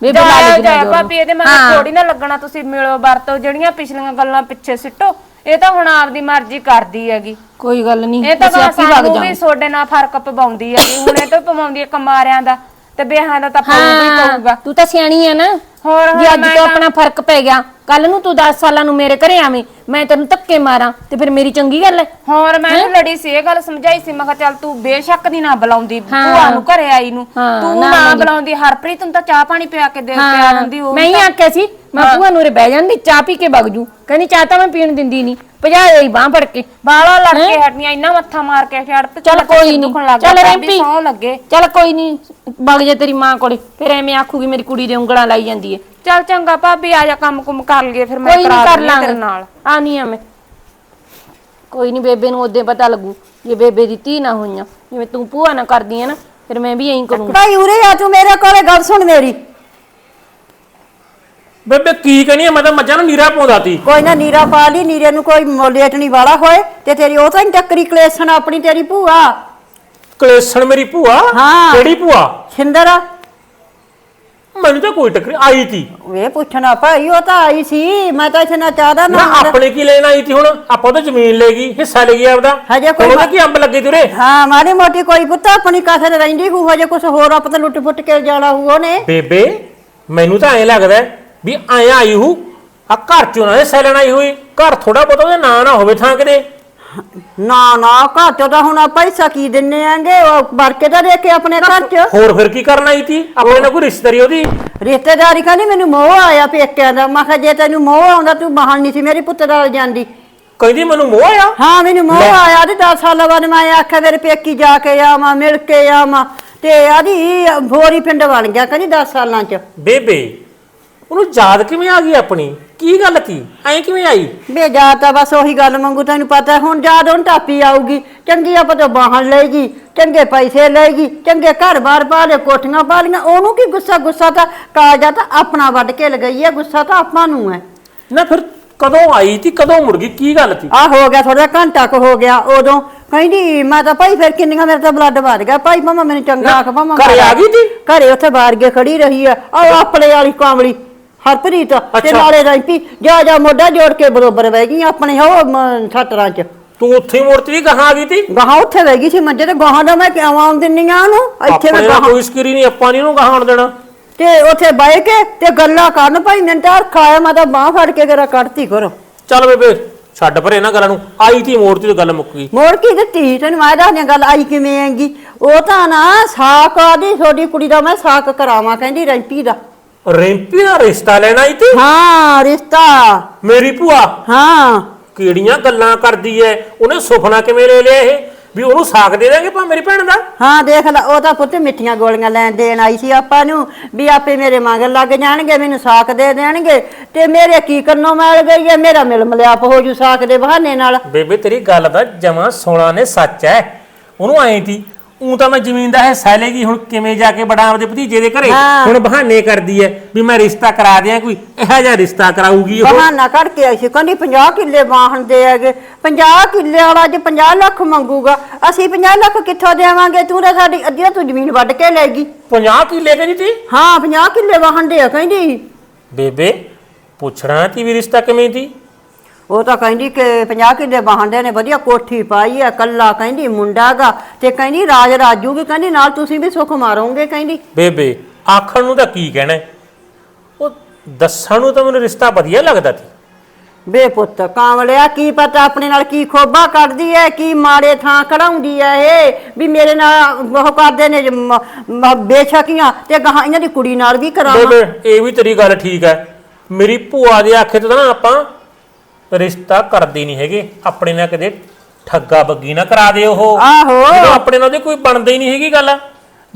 ਬੇਬੇ ਲਾ ਜਾਇਆ ਲੇਗੀ ਜਾਇਆ ਭਾਬੀ ਇਹਦੇ ਮਗਰ ਥੋੜੀ ਨਾ ਲੱਗਣਾ ਤੁਸੀਂ ਮਿਲੋ ਵਰਤੋ ਜਿਹੜੀਆਂ ਪਿਛਲੀਆਂ ਗੱਲਾਂ ਪਿੱਛੇ ਸਿੱਟੋ। ਇਹ ਤਾਂ ਹੁਣ ਆਪਦੀ ਮਰਜ਼ੀ ਕਰਦੀ ਹੈਗੀ। ਕੋਈ ਗੱਲ ਨਹੀਂ ਇਹ ਤਾਂ ਅਸੀਂ ਆਪੇ ਵਗ ਸਾਨੂੰ ਵੀ ਜਾਵਾਂਗੇ ਤੁਹਾਡੇ ਨਾਲ ਫ਼ਰਕ ਪਵਾਉਂਦੀ ਹੈਗੀ। ਹੁਣ ਇਹ ਤੋਂ ਪਵਾਉਂਦੀ ਹੈ ਕਮਾਰਿਆਂ ਦਾ ਤੇ ਬਿਆਹਾਂ ਦਾ ਤਾਂ ਹੀ ਪਊਗਾ। ਤੂੰ ਤਾਂ ਸਿਆਣੀ ਆ ਨਾ। ਹੋਰ ਜੇ ਹੁਣ ਅੱਜ ਮੈਂ ਤਾਂ- ਆਪਣਾ ਫ਼ਰਕ ਪੈ ਗਿਆ ਕੱਲ ਨੂੰ ਤੂੰ 10 ਸਾਲਾਂ ਨੂੰ ਮੇਰੇ ਘਰੇ ਆਵੇਂ ਮੈਂ ਤੈਨੂੰ ਧੱਕੇ ਮਾਰਾਂ ਤੇ ਫਿਰ ਮੇਰੀ ਚੰਗੀ ਗੱਲ ਹੈ ਹੋਰ ਮੈਂ ਇਹਨੂੰ ਲੜੀ ਸੀ ਇਹ ਗੱਲ ਸਮਝਾਈ ਸੀ ਮੈਂ ਕਿਹਾ ਚੱਲ ਤੂੰ ਬੇਸ਼ੱਕ ਦੀ ਨਾ ਬੁਲਾਉਂਦੀ। ਭੂਆ ਨੂੰ ਘਰੇ ਆਈ ਨੂੰ। ਹਾਂ, ਤੂੰ ਨਾ। ਬੁਲਾਉਂਦੀ। ਹਰਪ੍ਰੀਤ ਨੂੰ ਤਾਂ ਚਾਹ ਪਾਣੀ ਪਿਆ ਕੇ ਦੇ ਪਿਆ ਦਿੰਦੀ ਉਹ ਮੈਂ ਹੀ ਆਖਿਆ ਸੀ ਮੈਂ ਭੂਆ ਨੂੰ ਰੇ ਬਹਿ ਜਾਂਦੀ ਚਾਹ ਪੀ ਕੇ ਵਗ ਜੂ। ਕਹਿੰਦੀ ਚਾਹ ਤਾਂ ਮੈਂ ਪੀਣ ਦਿੰਦੀ ਨਹੀਂ ਭਜਾ ਆਈ ਬਾਹ ਫੜ ਕੇ। ਬਾਲਾ ਲੜ ਕੇ ਹਟੀਆਂ ਇੰਨਾ ਮੱਥਾ ਮਾਰ ਕੇ ਛੱਡ ਤੇ ਚੱਲ ਕੋਈ ਨਹੀਂ ਚੱਲ ਰੈਂਪੀ। ਸੌ ਲੱਗੇ। ਚੱਲ ਕੋਈ ਨਹੀਂ ਵਗ ਜਾ ਤੇਰੀ ਮਾਂ ਕੋਲੇ। ਫਿਰ ਐਵੇਂ ਆਖੂਗੀ ਮੇਰੀ ਕੁੜੀ ਦੇ ਉਂਗਲਾਂ ਲਾਈ ਜਾਂਦੀ ਏ ਚੱਲ ਚੰਗਾ ਭਾਬੀ ਆ ਜਾ ਕੰਮ ਕੁਮ ਕਰ ਲਈਏ ਫਿਰ ਮੈਂ ਕੋਈ ਕਰਾ ਕਰ ਦਿੰਦੀ ਹਾਂ ਲਾਂਗੇ। ਤੇਰੇ ਨਾਲ। ਆ ਨਹੀਂ ਆ ਮੈਂ ਕੋਈ ਨਹੀਂ ਬੇਬੇ ਨੂੰ ਉਹਦੇ ਪਤਾ ਲੱਗੂ ਜੇ ਬੇਬੇ ਦੀ ਧੀ ਨਾ ਹੋਈਆਂ ਜਿਵੇਂ ਤੂੰ ਭੂਆ ਨਾ ਕਰਦੀ ਹੈ ਨਾ ਫਿਰ ਮੈਂ ਵੀ ਐਂ ਕਰੂੰਗੀ। ਭਾਈ ਉਰੇ ਆ ਤੂੰ ਮੇਰੇ ਕੋਲੇ ਗੱਲ ਸੁਣ ਮੇਰੀ। ਬੇਬੇ ਕੀ ਕਹਨੀ ਮੈਂ ਤਾਂ ਮੱਝਾਂ ਨੂੰ ਨੀਰਾ ਪਾਉਂਦਾ ਤੀ ਕੋਈ ਨਾ ਨੀਰਾ ਪਾ ਲਈ ਨੀਰੇ ਨੂੰ ਕੋਈ ਲੇਟ ਨਹੀਂ ਵਾਲਾ ਹੋਏ ਤੇ ਤੇਰੀ ਉਹ ਤਾਂ ਨੀ ਟੱਕਰੀ ਕਲੇਸ਼ਣ ਆਪਣੀ ਤੇਰੀ ਭੂਆ। ਕਲੇਸ਼ਣ ਮੇਰੀ ਭੂਆ? ਹਾਂ। ਕਿਹੜੀ ਭੂਆ? ਛਿੰਦਰ ਮੈਨੂੰ ਤਾਂ ਕੋਈ ਟੱਕਰੀ ਆਈ ਤੀ। ਵੇ ਪੁੱਛਣਾ ਭਾਈ ਉਹ ਤਾਂ ਆਈ ਸੀ ਮੈਂ ਤਾਂ ਇੱਥੇ ਨਾ ਚਾਹਦਾ ਨਾ ਨਾ ਆਪਣੇ ਕੀ ਲੈਣ ਆਈ ਤੀ ਹੁਣ? ਆਪਾਂ ਤਾਂ ਜ਼ਮੀਨ ਲੈ ਗਈ ਹਿੱਸਾ ਲੈ ਗਈ ਆਪਦਾ। ਹਜੇ ਕੋਈ ਉਹਦਾ ਕੀ ਅੰਬ ਲੱਗੇ ਤੁਰੇ ਹਾਂ ਮਾੜੀ ਮੋਟੀ ਕੋਈ ਪੁੱਤ ਆਪਣੀ ਕਸਰ ਰਹਿੰਦੀ ਹੂ ਹਜੇ ਕੁਝ ਹੋਰ ਆਪ ਤਾਂ ਲੁੱਟ ਫੁੱਟ ਕੇ ਜਾਣਾ ਹੂ ਉਹਨੇ। ਬੇਬੇ ਮੈਨੂੰ ਤਾਂ ਐਂ ਲੱਗਦਾ ਵੀ ਐਂ ਆਈ ਹੂ ਆ ਘਰ ਚੋਂ ਨਾ ਹਿੱਸਾ ਲੈਣ ਆਈ ਹੋਈ ਘਰ ਥੋੜਾ ਬਹੁਤਾ ਉਹਦੇ ਨਾਂ ਨਾ ਹੋਵੇ ਥਾਂ ਕਿਤੇ। ਨਾ ਨਾ ਘਰ ਚੋਂ ਤਾਂ ਹੁਣ ਆਪਾਂ ਹਿੱਸਾ ਕੀ ਦਿੰਨੇ ਆਂਗੇ? ਉਹ ਵਰਕੇ ਤਾਂ ਦੇ ਕੇ ਆਪਣੇ ਘਰ ਚ। ਹੋਰ ਫਿਰ ਕੀ ਕਰਨ ਆਈ ਤੀ? ਆਪਣੇ ਨਾਲ ਕੋਈ ਰਿਸ਼ਤੇਦਾਰੀ ਉਹਦੀ? ਰਿਸ਼ਤੇਦਾਰੀ ਕਹਿੰਦੀ ਮੈਨੂੰ ਮੋਹ ਆਇਆ ਪੇਕਿਆਂ ਦਾ। ਮੈਂ ਕਿਹਾ ਜੇ ਤੈਨੂੰ ਮੋਹ ਆਉਂਦਾ ਤੂੰ ਬਾਹਰ ਨਹੀਂ ਸੀ ਮੇਰੀ ਪੁੱਤ ਨਾਲ ਜਾਂਦੀ। ਕਹਿੰਦੀ ਮੈਨੂੰ ਮੋਹ ਆਇਆ? ਹਾਂ ਮੈਨੂੰ ਮੋਹ। ਆਇਆ ਤੇ 10 ਸਾਲਾਂ ਬਾਅਦ ਮੈਂ ਆਖਿਆ ਮੇਰੇ ਪੇਕੀ ਜਾ ਕੇ ਆਵਾਂ ਮਿਲ ਕੇ ਆਵਾਂ। ਤੇ ਆਦੀ ਭੋਰੀ ਪਿੰਡ ਬਣ ਗਿਆ ਕਹਿੰਦੀ 10 ਸਾਲਾਂ ਚ। ਬੇਬੇ ਉਹਨੂੰ ਯਾਦ ਕਿਵੇਂ ਆ ਗਈ ਆਪਣੀ? ਕੀ ਗੱਲ ਕੀ? ਐਂ ਕਿਵੇਂ ਆਈ? ਬੇ ਜਾ ਤਾਂ ਬਸ ਉਹੀ ਗੱਲ ਮੰਗੂ ਤੈਨੂੰ ਪਤਾ ਹੁਣ ਜਾਦ ਹੁਣ ਟਾਪੀ ਆਊਗੀ। ਚੰਗੀ ਆਪਾਂ ਤੋਂ ਬਾਹਰ ਲਏਗੀ ਚੰਗੇ ਪੈਸੇ ਲਏਗੀ ਚੰਗੇ ਘਰ-ਬਾਰ ਪਾ ਲੈ ਕੋਠੀਆਂ ਪਾ ਲਈਆਂ। ਉਹਨੂੰ ਕੀ ਗੁੱਸਾ ਗੁੱਸਾ ਤਾਂ ਕਾਜਾ ਤਾਂ ਆਪਣਾ ਵੱਢ ਕੇ ਲਗਈ ਹੈ ਗੁੱਸਾ ਤਾਂ ਆਪਾਂ ਨੂੰ ਹੈ। ਨਾ ਫਿਰ ਕਦੋਂ ਆਈ ਤੀ ਕਦੋਂ ਮੁੜ ਗਈ? ਕੀ ਗੱਲ ਤੀ? ਆ ਹੋ ਗਿਆ ਥੋੜਾ ਘੰਟਾ ਕੁ ਹੋ ਗਿਆ ਉਦੋਂ। ਕਹਿੰਦੀ ਮੈਂ ਤਾਂ ਭਾਈ ਫਿਰ ਕਿੰਨੀਆਂ ਮੇਰੇ ਤਾਂ ਬਲੱਡ ਵੱਧ ਗਿਆ। ਭਾਈ ਮਾਮਾ ਮੈਨੂੰ ਚੰਗਾ ਆਖ ਮਾਮਾ ਘਰੇ ਆ ਗਈ ਤੀ? ਘਰੇ ਉੱਥੇ ਬਾਹਰ ਕੇ ਖੜੀ ਰਹੀ ਆ ਆ ਆਪਣੇ ਵਾਲੀ ਕਾਮੜੀ ਹਰਪ੍ਰੀਤ ਤੇ ਅੱਛਾ। ਨਾਲੇ ਰੈਂਪੀ ਜਾ ਜਾ ਮੋਢਾ ਜੋੜ ਕੇ ਬਰੋਬਰ ਬਹਿ ਗਈ ਆਪਣੇ ਹੋ ਛੱਟਰਾਂ 'ਚ। ਤੂੰ ਉੱਥੇ ਹੀ ਮੂਰਤੀ ਦੀ ਗਾਹਾਂ ਆ ਗਈ ਤੀ? ਗਾਹਾਂ ਉੱਥੇ ਬਹਿ ਗਈ ਸੀ ਮੰਜੇ ਤੇ ਗਾਹਾਂ ਦਾ ਮੈਂ ਕਿਉਂ ਆਉਣ ਦਿੰਨੀ ਆ ਉਹਨੂੰ ਇੱਥੇ ਆਪਣੇ ਮੈਂ ਨਾਲ ਗਾਹਾਂ ਕੋਈ ਸਕਰੀ ਨਹੀਂ ਆਪਾਂ ਨਹੀਂ ਉਹਨੂੰ ਗਾਹਾਂ ਆਉਣ ਦੇਣਾ। ਤੇ ਉੱਥੇ ਬਹਿ ਕੇ ਤੇ ਗੱਲਾਂ ਕਰਨ ਭਾਈ ਮੈਨੂੰ ਤਾਂ ਖਾਇਆ ਮੈਂ ਤਾਂ ਬਾਹ ਫੜ ਕੇ ਗਰਾ ਕੱਢਤੀ ਕਰੋ। ਚੱਲ ਬੇਬੇ ਛੱਡ ਪਰੇ ਇਹਨਾਂ ਗੱਲਾਂ ਨੂੰ। ਆਈ ਤੀ ਮੂਰਤੀ ਦੀ ਗੱਲ ਮੁੱਕ ਗਈ। ਮੋੜ ਕੀ ਦਿੱਤੀ? ਤੈਨੂੰ ਮੈਂ ਦੱਸਦੀ ਗੱਲ ਆਈ ਕਿਵੇਂ ਆਂਗੀ ਉਹ ਤਾਂ ਨਾ ਸਾਕ ਆਦੀ ਛੋਟੀ ਕੁੜੀ ਦਾ ਮੈਂ ਸਾਕ ਕਰਾਵਾਂ ਕਹਿੰਦੀ ਰੈਂਪੀ ਦਾ। ਰਿੰਪੀ ਦਾ ਰਿਸ਼ਤਾ ਲੈਣਾ ਆਈ ਤੀ। ਹਾਂ ਰਿਸ਼ਤਾ। ਮੇਰੀ ਭੂਆ। ਹਾਂ। ਕਿਹੜੀਆਂ ਗੱਲਾਂ ਕਰਦੀ ਐ? ਉਹਨੇ ਸੁਪਨਾ ਕਿਵੇਂ ਲੈ ਲਿਆ ਇਹ? ਵੀ ਉਹਨੂੰ ਸਾਕ ਦੇ ਦਾਂਗੇ ਪਾ ਮੇਰੀ ਭੈਣ ਦਾ? ਹਾਂ ਦੇਖ ਲੈ ਉਹ ਤਾਂ ਪੁੱਤ ਮਿੱਠੀਆਂ ਗੋਲੀਆਂ ਲੈਣ ਦੇਣ ਆਈ ਸੀ ਆਪਾਂ ਨੂੰ ਵੀ ਆਪੇ ਮੇਰੇ ਮਗਰ ਲੱਗ ਜਾਣਗੇ ਮੈਨੂੰ ਸਾਕ ਦੇ ਦੇਣਗੇ। ਤੇ ਮੇਰੇ ਕੀ ਕੰਨੋਂ ਮੈਲ ਗਈ ਹੈ ਮੇਰਾ ਮਿਲ ਮਲਿਆਪ ਹੋ ਜੂ ਸਾਕ ਦੇ ਬਹਾਨੇ ਨਾਲ। ਬੇਬੇ ਤੇਰੀ ਗੱਲ ਦਾ ਜਮਾ 16 ਨੇ ਸੱਚ ਐ। ਉਹਨੂੰ ਆਈ ਤੀ ਉਂ ਤਾਂ ਮੈਂ ਜ਼ਮੀਨ ਦਾ ਹਿੱਸਾ ਲੈਗੀ ਹੁਣ ਕਿਵੇਂ ਜਾ ਕੇ ਬੜਾ ਆਪਦੇ ਭਤੀਜੇ ਦੇ ਘਰੇ? ਹਾਂ। ਹੁਣ ਬਹਾਨੇ ਕਰਦੀ ਐ ਵੀ ਮੈਂ ਰਿਸ਼ਤਾ ਕਰਾ ਦਿਆਂ ਕੋਈ ਇਹੋ ਜਿਹਾ ਰਿਸ਼ਤਾ ਕਰਾਊਗੀ ਉਹ। ਬਹਾਨਾ ਕੱਢ ਕੇ ਆਈ ਸੀ ਕਹਿੰਦੀ 50 ਕਿੱਲੇ ਵਾਹਣ ਦੇ ਹੈਗੇ 50 ਕਿੱਲੇ ਵਾਲਾ ਜੇ 50 ਲੱਖ ਮੰਗੂਗਾ ਅਸੀਂ 50 ਲੱਖ ਕਿੱਥੋਂ ਦੇਵਾਂਗੇ? ਤੂੰ ਤਾਂ ਸਾਡੀ ਅੱਧੀ ਤੂੰ ਜ਼ਮੀਨ ਵੱਢ ਕੇ ਲੈ ਗਈ। 50 ਕਿੱਲੇ ਕਹਿੰਦੀ ਤੀ? ਹਾਂ 50 ਕਿੱਲੇ ਵਾਹਣ ਦੇ ਆ ਕਹਿੰਦੀ। ਬੇਬੇ ਪੁੱਛਣਾ ਤੀ ਵੀ ਰਿਸ਼ਤਾ ਕਿਵੇਂ ਤੀ? ਉਹ ਤਾਂ ਕਹਿੰਦੀ ਕਿ 50 ਕਿੱਲੇ ਵਾਹਣ ਦੇ ਨੇ ਵਧੀਆ ਕੋਠੀ ਪਾਈ ਆ ਕੱਲਾ ਕਹਿੰਦੀ ਮੁੰਡਾਗਾ ਤੇ ਕਹਿੰਦੀ ਰਾਜ ਰਾਜੂ ਵੀ ਕਹਿੰਦੀ ਨਾਲ ਤੁਸੀਂ ਵੀ ਸੁੱਖ ਮਾਰੋਗੇ ਕਹਿੰਦੀ। ਬੇਬੇ ਆਖਣ ਨੂੰ ਤਾਂ ਕੀ ਕਹਿਣਾ? ਹੈ? ਉਹ ਦੱਸਣ ਨੂੰ ਤਾਂ ਮੈਨੂੰ ਰਿਸ਼ਤਾ ਵਧੀਆ ਲੱਗਦਾ ਸੀ। ਬੇ ਪੁੱਤ ਕਾਂਵਲਿਆ ਕੀ ਪਤਾ ਆਪਣੇ ਨਾਲ ਕੀ ਖੋਬਾ ਕੱਢਦੀ ਐ ਕੀ ਮਾੜੇ ਥਾਂ ਕਢਾਉਂਦੀ ਐ ਇਹ ਵੀ ਮੇਰੇ ਨਾਲ ਉਹ ਕਰਦੇ ਨੇ ਮ- ਮ- ਬੇਸ਼ਕੀਆਂ ਤੇ ਗਾਹਾਂ ਇਹਨਾਂ ਦੀ ਕੁੜੀ ਨਾਲ ਵੀ ਕਰਾਵਾਂ। ਬੇਬੇ ਇਹ ਵੀ ਤੇਰੀ ਗੱਲ ਠੀਕ ਹੈ ਮੇਰੀ ਭੂਆ ਦੇ ਆਖੇ ਤੋਂ ਤਾਂ ਨਾ ਆਪਾਂ ਰਿਸ਼ਤਾ ਕਰਦੇ ਨਹੀਂ ਹੈਗੇ। ਆਪਣੇ ਨਾਲ ਕਦੇ ਠੱਗਾ ਬੱਗੀ ਨਾ ਕਰਾ ਦੇ ਉਹ। ਆਹੋ। ਜਦੋਂ ਆਪਣੇ ਨਾਲ ਉਹਦੇ ਕੋਈ ਬਣਦਾ ਹੀ ਨਹੀਂ ਹੈਗੀ ਗੱਲ।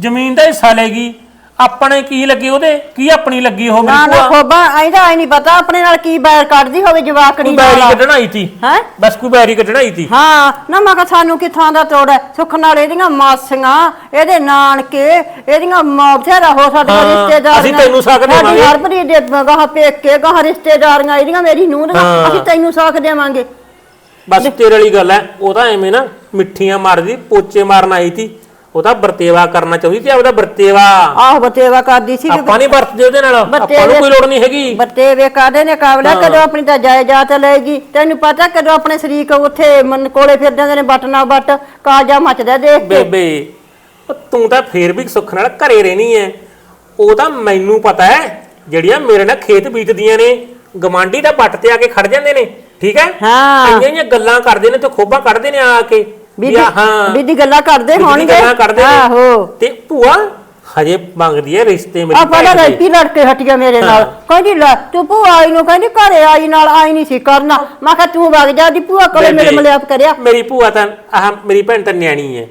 ਜ਼ਮੀਨ ਦਾ ਹਿੱਸਾ ਲੈਗੀ ਆਪਣੇ ਕੀ ਲੱਗੀ ਉਹਦੇ? ਕੀ ਆਪਣੀ ਲੱਗੀ ਉਹ ਨਾ ਨਾ ਖੋਬਾ ਐਦਾ ਐ ਨਹੀਂ ਪਤਾ ਆਪਣੇ ਨਾਲ ਕੀ ਬੈਰ ਕੱਢਦੀ ਹੋਵੇ ਜਵਾਕੜੀ ਕੋਈ ਬੈਰੀ ਨਾਲ। ਕੱਢਣ ਆਈ ਤੀ। ਹੈਂ? ਬਸ ਕੋਈ ਬੈਰੀ ਕੱਢਣ ਆਈ ਤੀ। ਹਾਂ ਨਾ ਮੈਂ ਕਿਹਾ ਸਾਨੂੰ ਕਿੱਥਾਂ ਦਾ ਤੋੜ ਹੈ? ਸੁੱਖ ਨਾਲ ਇਹਦੀਆਂ ਮਾਸੀਆਂ ਇਹਦੇ ਨਾਨਕੇ ਇਹਦੀਆਂ ਮਾਂ ਬਥੇਰਾ ਹੋ ਸਾਡੀਆਂ ਹਾਂ, ਰਿਸ਼ਤੇਦਾਰੀਆਂ। ਅਸੀਂ ਤੈਨੂੰ ਸਾਕ ਸਾਡੀ ਦੇਵਾਂਗੇ। ਹਰਪ੍ਰੀਤ ਦੇ ਗਾਹ ਪੇਕੇ ਗਾਹ ਰਿਸ਼ਤੇਦਾਰੀਆਂ ਇਹਦੀਆਂ ਮੇਰੀ ਨੂੰਹ ਦੀਆਂ। ਹਾਂ। ਅਸੀਂ ਤੈਨੂੰ ਸਾਕ ਦੇਵਾਂਗੇ। ਬਸ ਤੇਰੇ ਵਾਲੀ ਗੱਲ ਹੈ ਉਹ ਤਾਂ ਐਵੇਂ ਨਾ ਮਿੱਠੀਆਂ ਮਾਰਦੀ ਪੋਚੇ ਮਾਰਨ ਆਈ ਤੀ। ਉਹ ਤਾਂ ਵਰਤੇਵਾ ਕਰਨਾ ਚਾਹੁੰਦੀ ਤੇ ਆਪਦਾ ਵਰਤੇਵਾ। ਆਹ ਬਤੇਵਾ ਕਰਦੀ ਸੀ ਆਪਾਂ ਨਹੀਂ ਵਰਤਦੇ ਉਹਦੇ ਨਾਲ ਆਪਾਂ ਨੂੰ ਕੋਈ ਲੋੜ ਨਹੀਂ ਹੈਗੀ। ਬਤੇਵੇ ਕਾਦੇ ਨੇ ਕਾਬਲਾ ਕਦੋਂ ਆਪਣੀ ਤਾਂ ਜਾਇਦਾਦ ਲਏਗੀ? ਤੈਨੂੰ ਪਤਾ ਕਦੋਂ ਆਪਣੇ ਸ਼ਰੀਕ ਉੱਥੇ ਮਨ ਕੋਲੇ ਫਿਰਦੇ ਨੇ ਬਟ ਨਾ ਬਟ ਕਾਜਾ ਮੱਚਦਾ ਦੇਖ ਕੇ। ਬੇਬੇ ਉਹ ਤੂੰ ਤਾਂ ਫੇਰ ਵੀ ਸੁੱਖ ਨਾਲ ਘਰੇ ਰਹਿਣੀ ਐ। ਉਹ ਤਾਂ ਮੈਨੂੰ ਪਤਾ ਹੈ ਜਿਹੜੀਆਂ ਮੇਰੇ ਨਾਲ ਖੇਤ ਬੀਤਦੀਆਂ ਨੇ ਗਮਾਂਡੀ ਦਾ ਬੱਟ ਤੇ ਆ ਕੇ ਖੜ ਜਾਂਦੇ ਨੇ ਠੀਕ ਹੈ। ਹਾਂ। ਇੰਨੀਆਂ ਗੱਲਾਂ ਕਰਦੇ ਨੇ ਤੇ ਖੋਬਾ ਕੱਢਦੇ ਨੇ ਆ ਕੇ। ਹਾਂ। ਬੀਦੀ ਗੱਲਾਂ ਕਰਦੇ ਹੋਣਗੇ। ਗੱਲਾਂ ਕਰਦੇ ਨੇ। ਆਹੋ। ਤੇ ਭੂਆ ਹਜੇ ਮੰਗਦੀ ਐ ਰਿਸ਼ਤੇ ਮੇਰੀ ਆ ਪਹਿਲਾਂ ਭੈਣ ਦੇ। ਰੈਪੀ ਲੜ ਕੇ ਹਟ ਗਿਆ ਮੇਰੇ ਨਾਲ। ਕਹਿੰਦੀ ਲੈ ਤੂੰ ਭੂਆ ਆਈ ਨੂੰ ਕਹਿੰਦੀ ਘਰੇ ਆਈ ਨਾਲ ਆਈ ਨਹੀਂ ਸੀ ਕਰਨਾ। ਮੈਂ ਕਿਹਾ ਤੂੰ ਵਗ ਜਾ ਦੀ ਭੂਆ ਕੋਲੇ ਮੇਰੇ ਬੇਬੇ, ਮਲਿਆਪ ਕਰਿਆ। ਮੇਰੀ ਭੂਆ ਤਾਂ ਆਹ ਮੇਰੀ ਭੈਣ ਤਾਂ ਨਿਆਣੀ ਐ।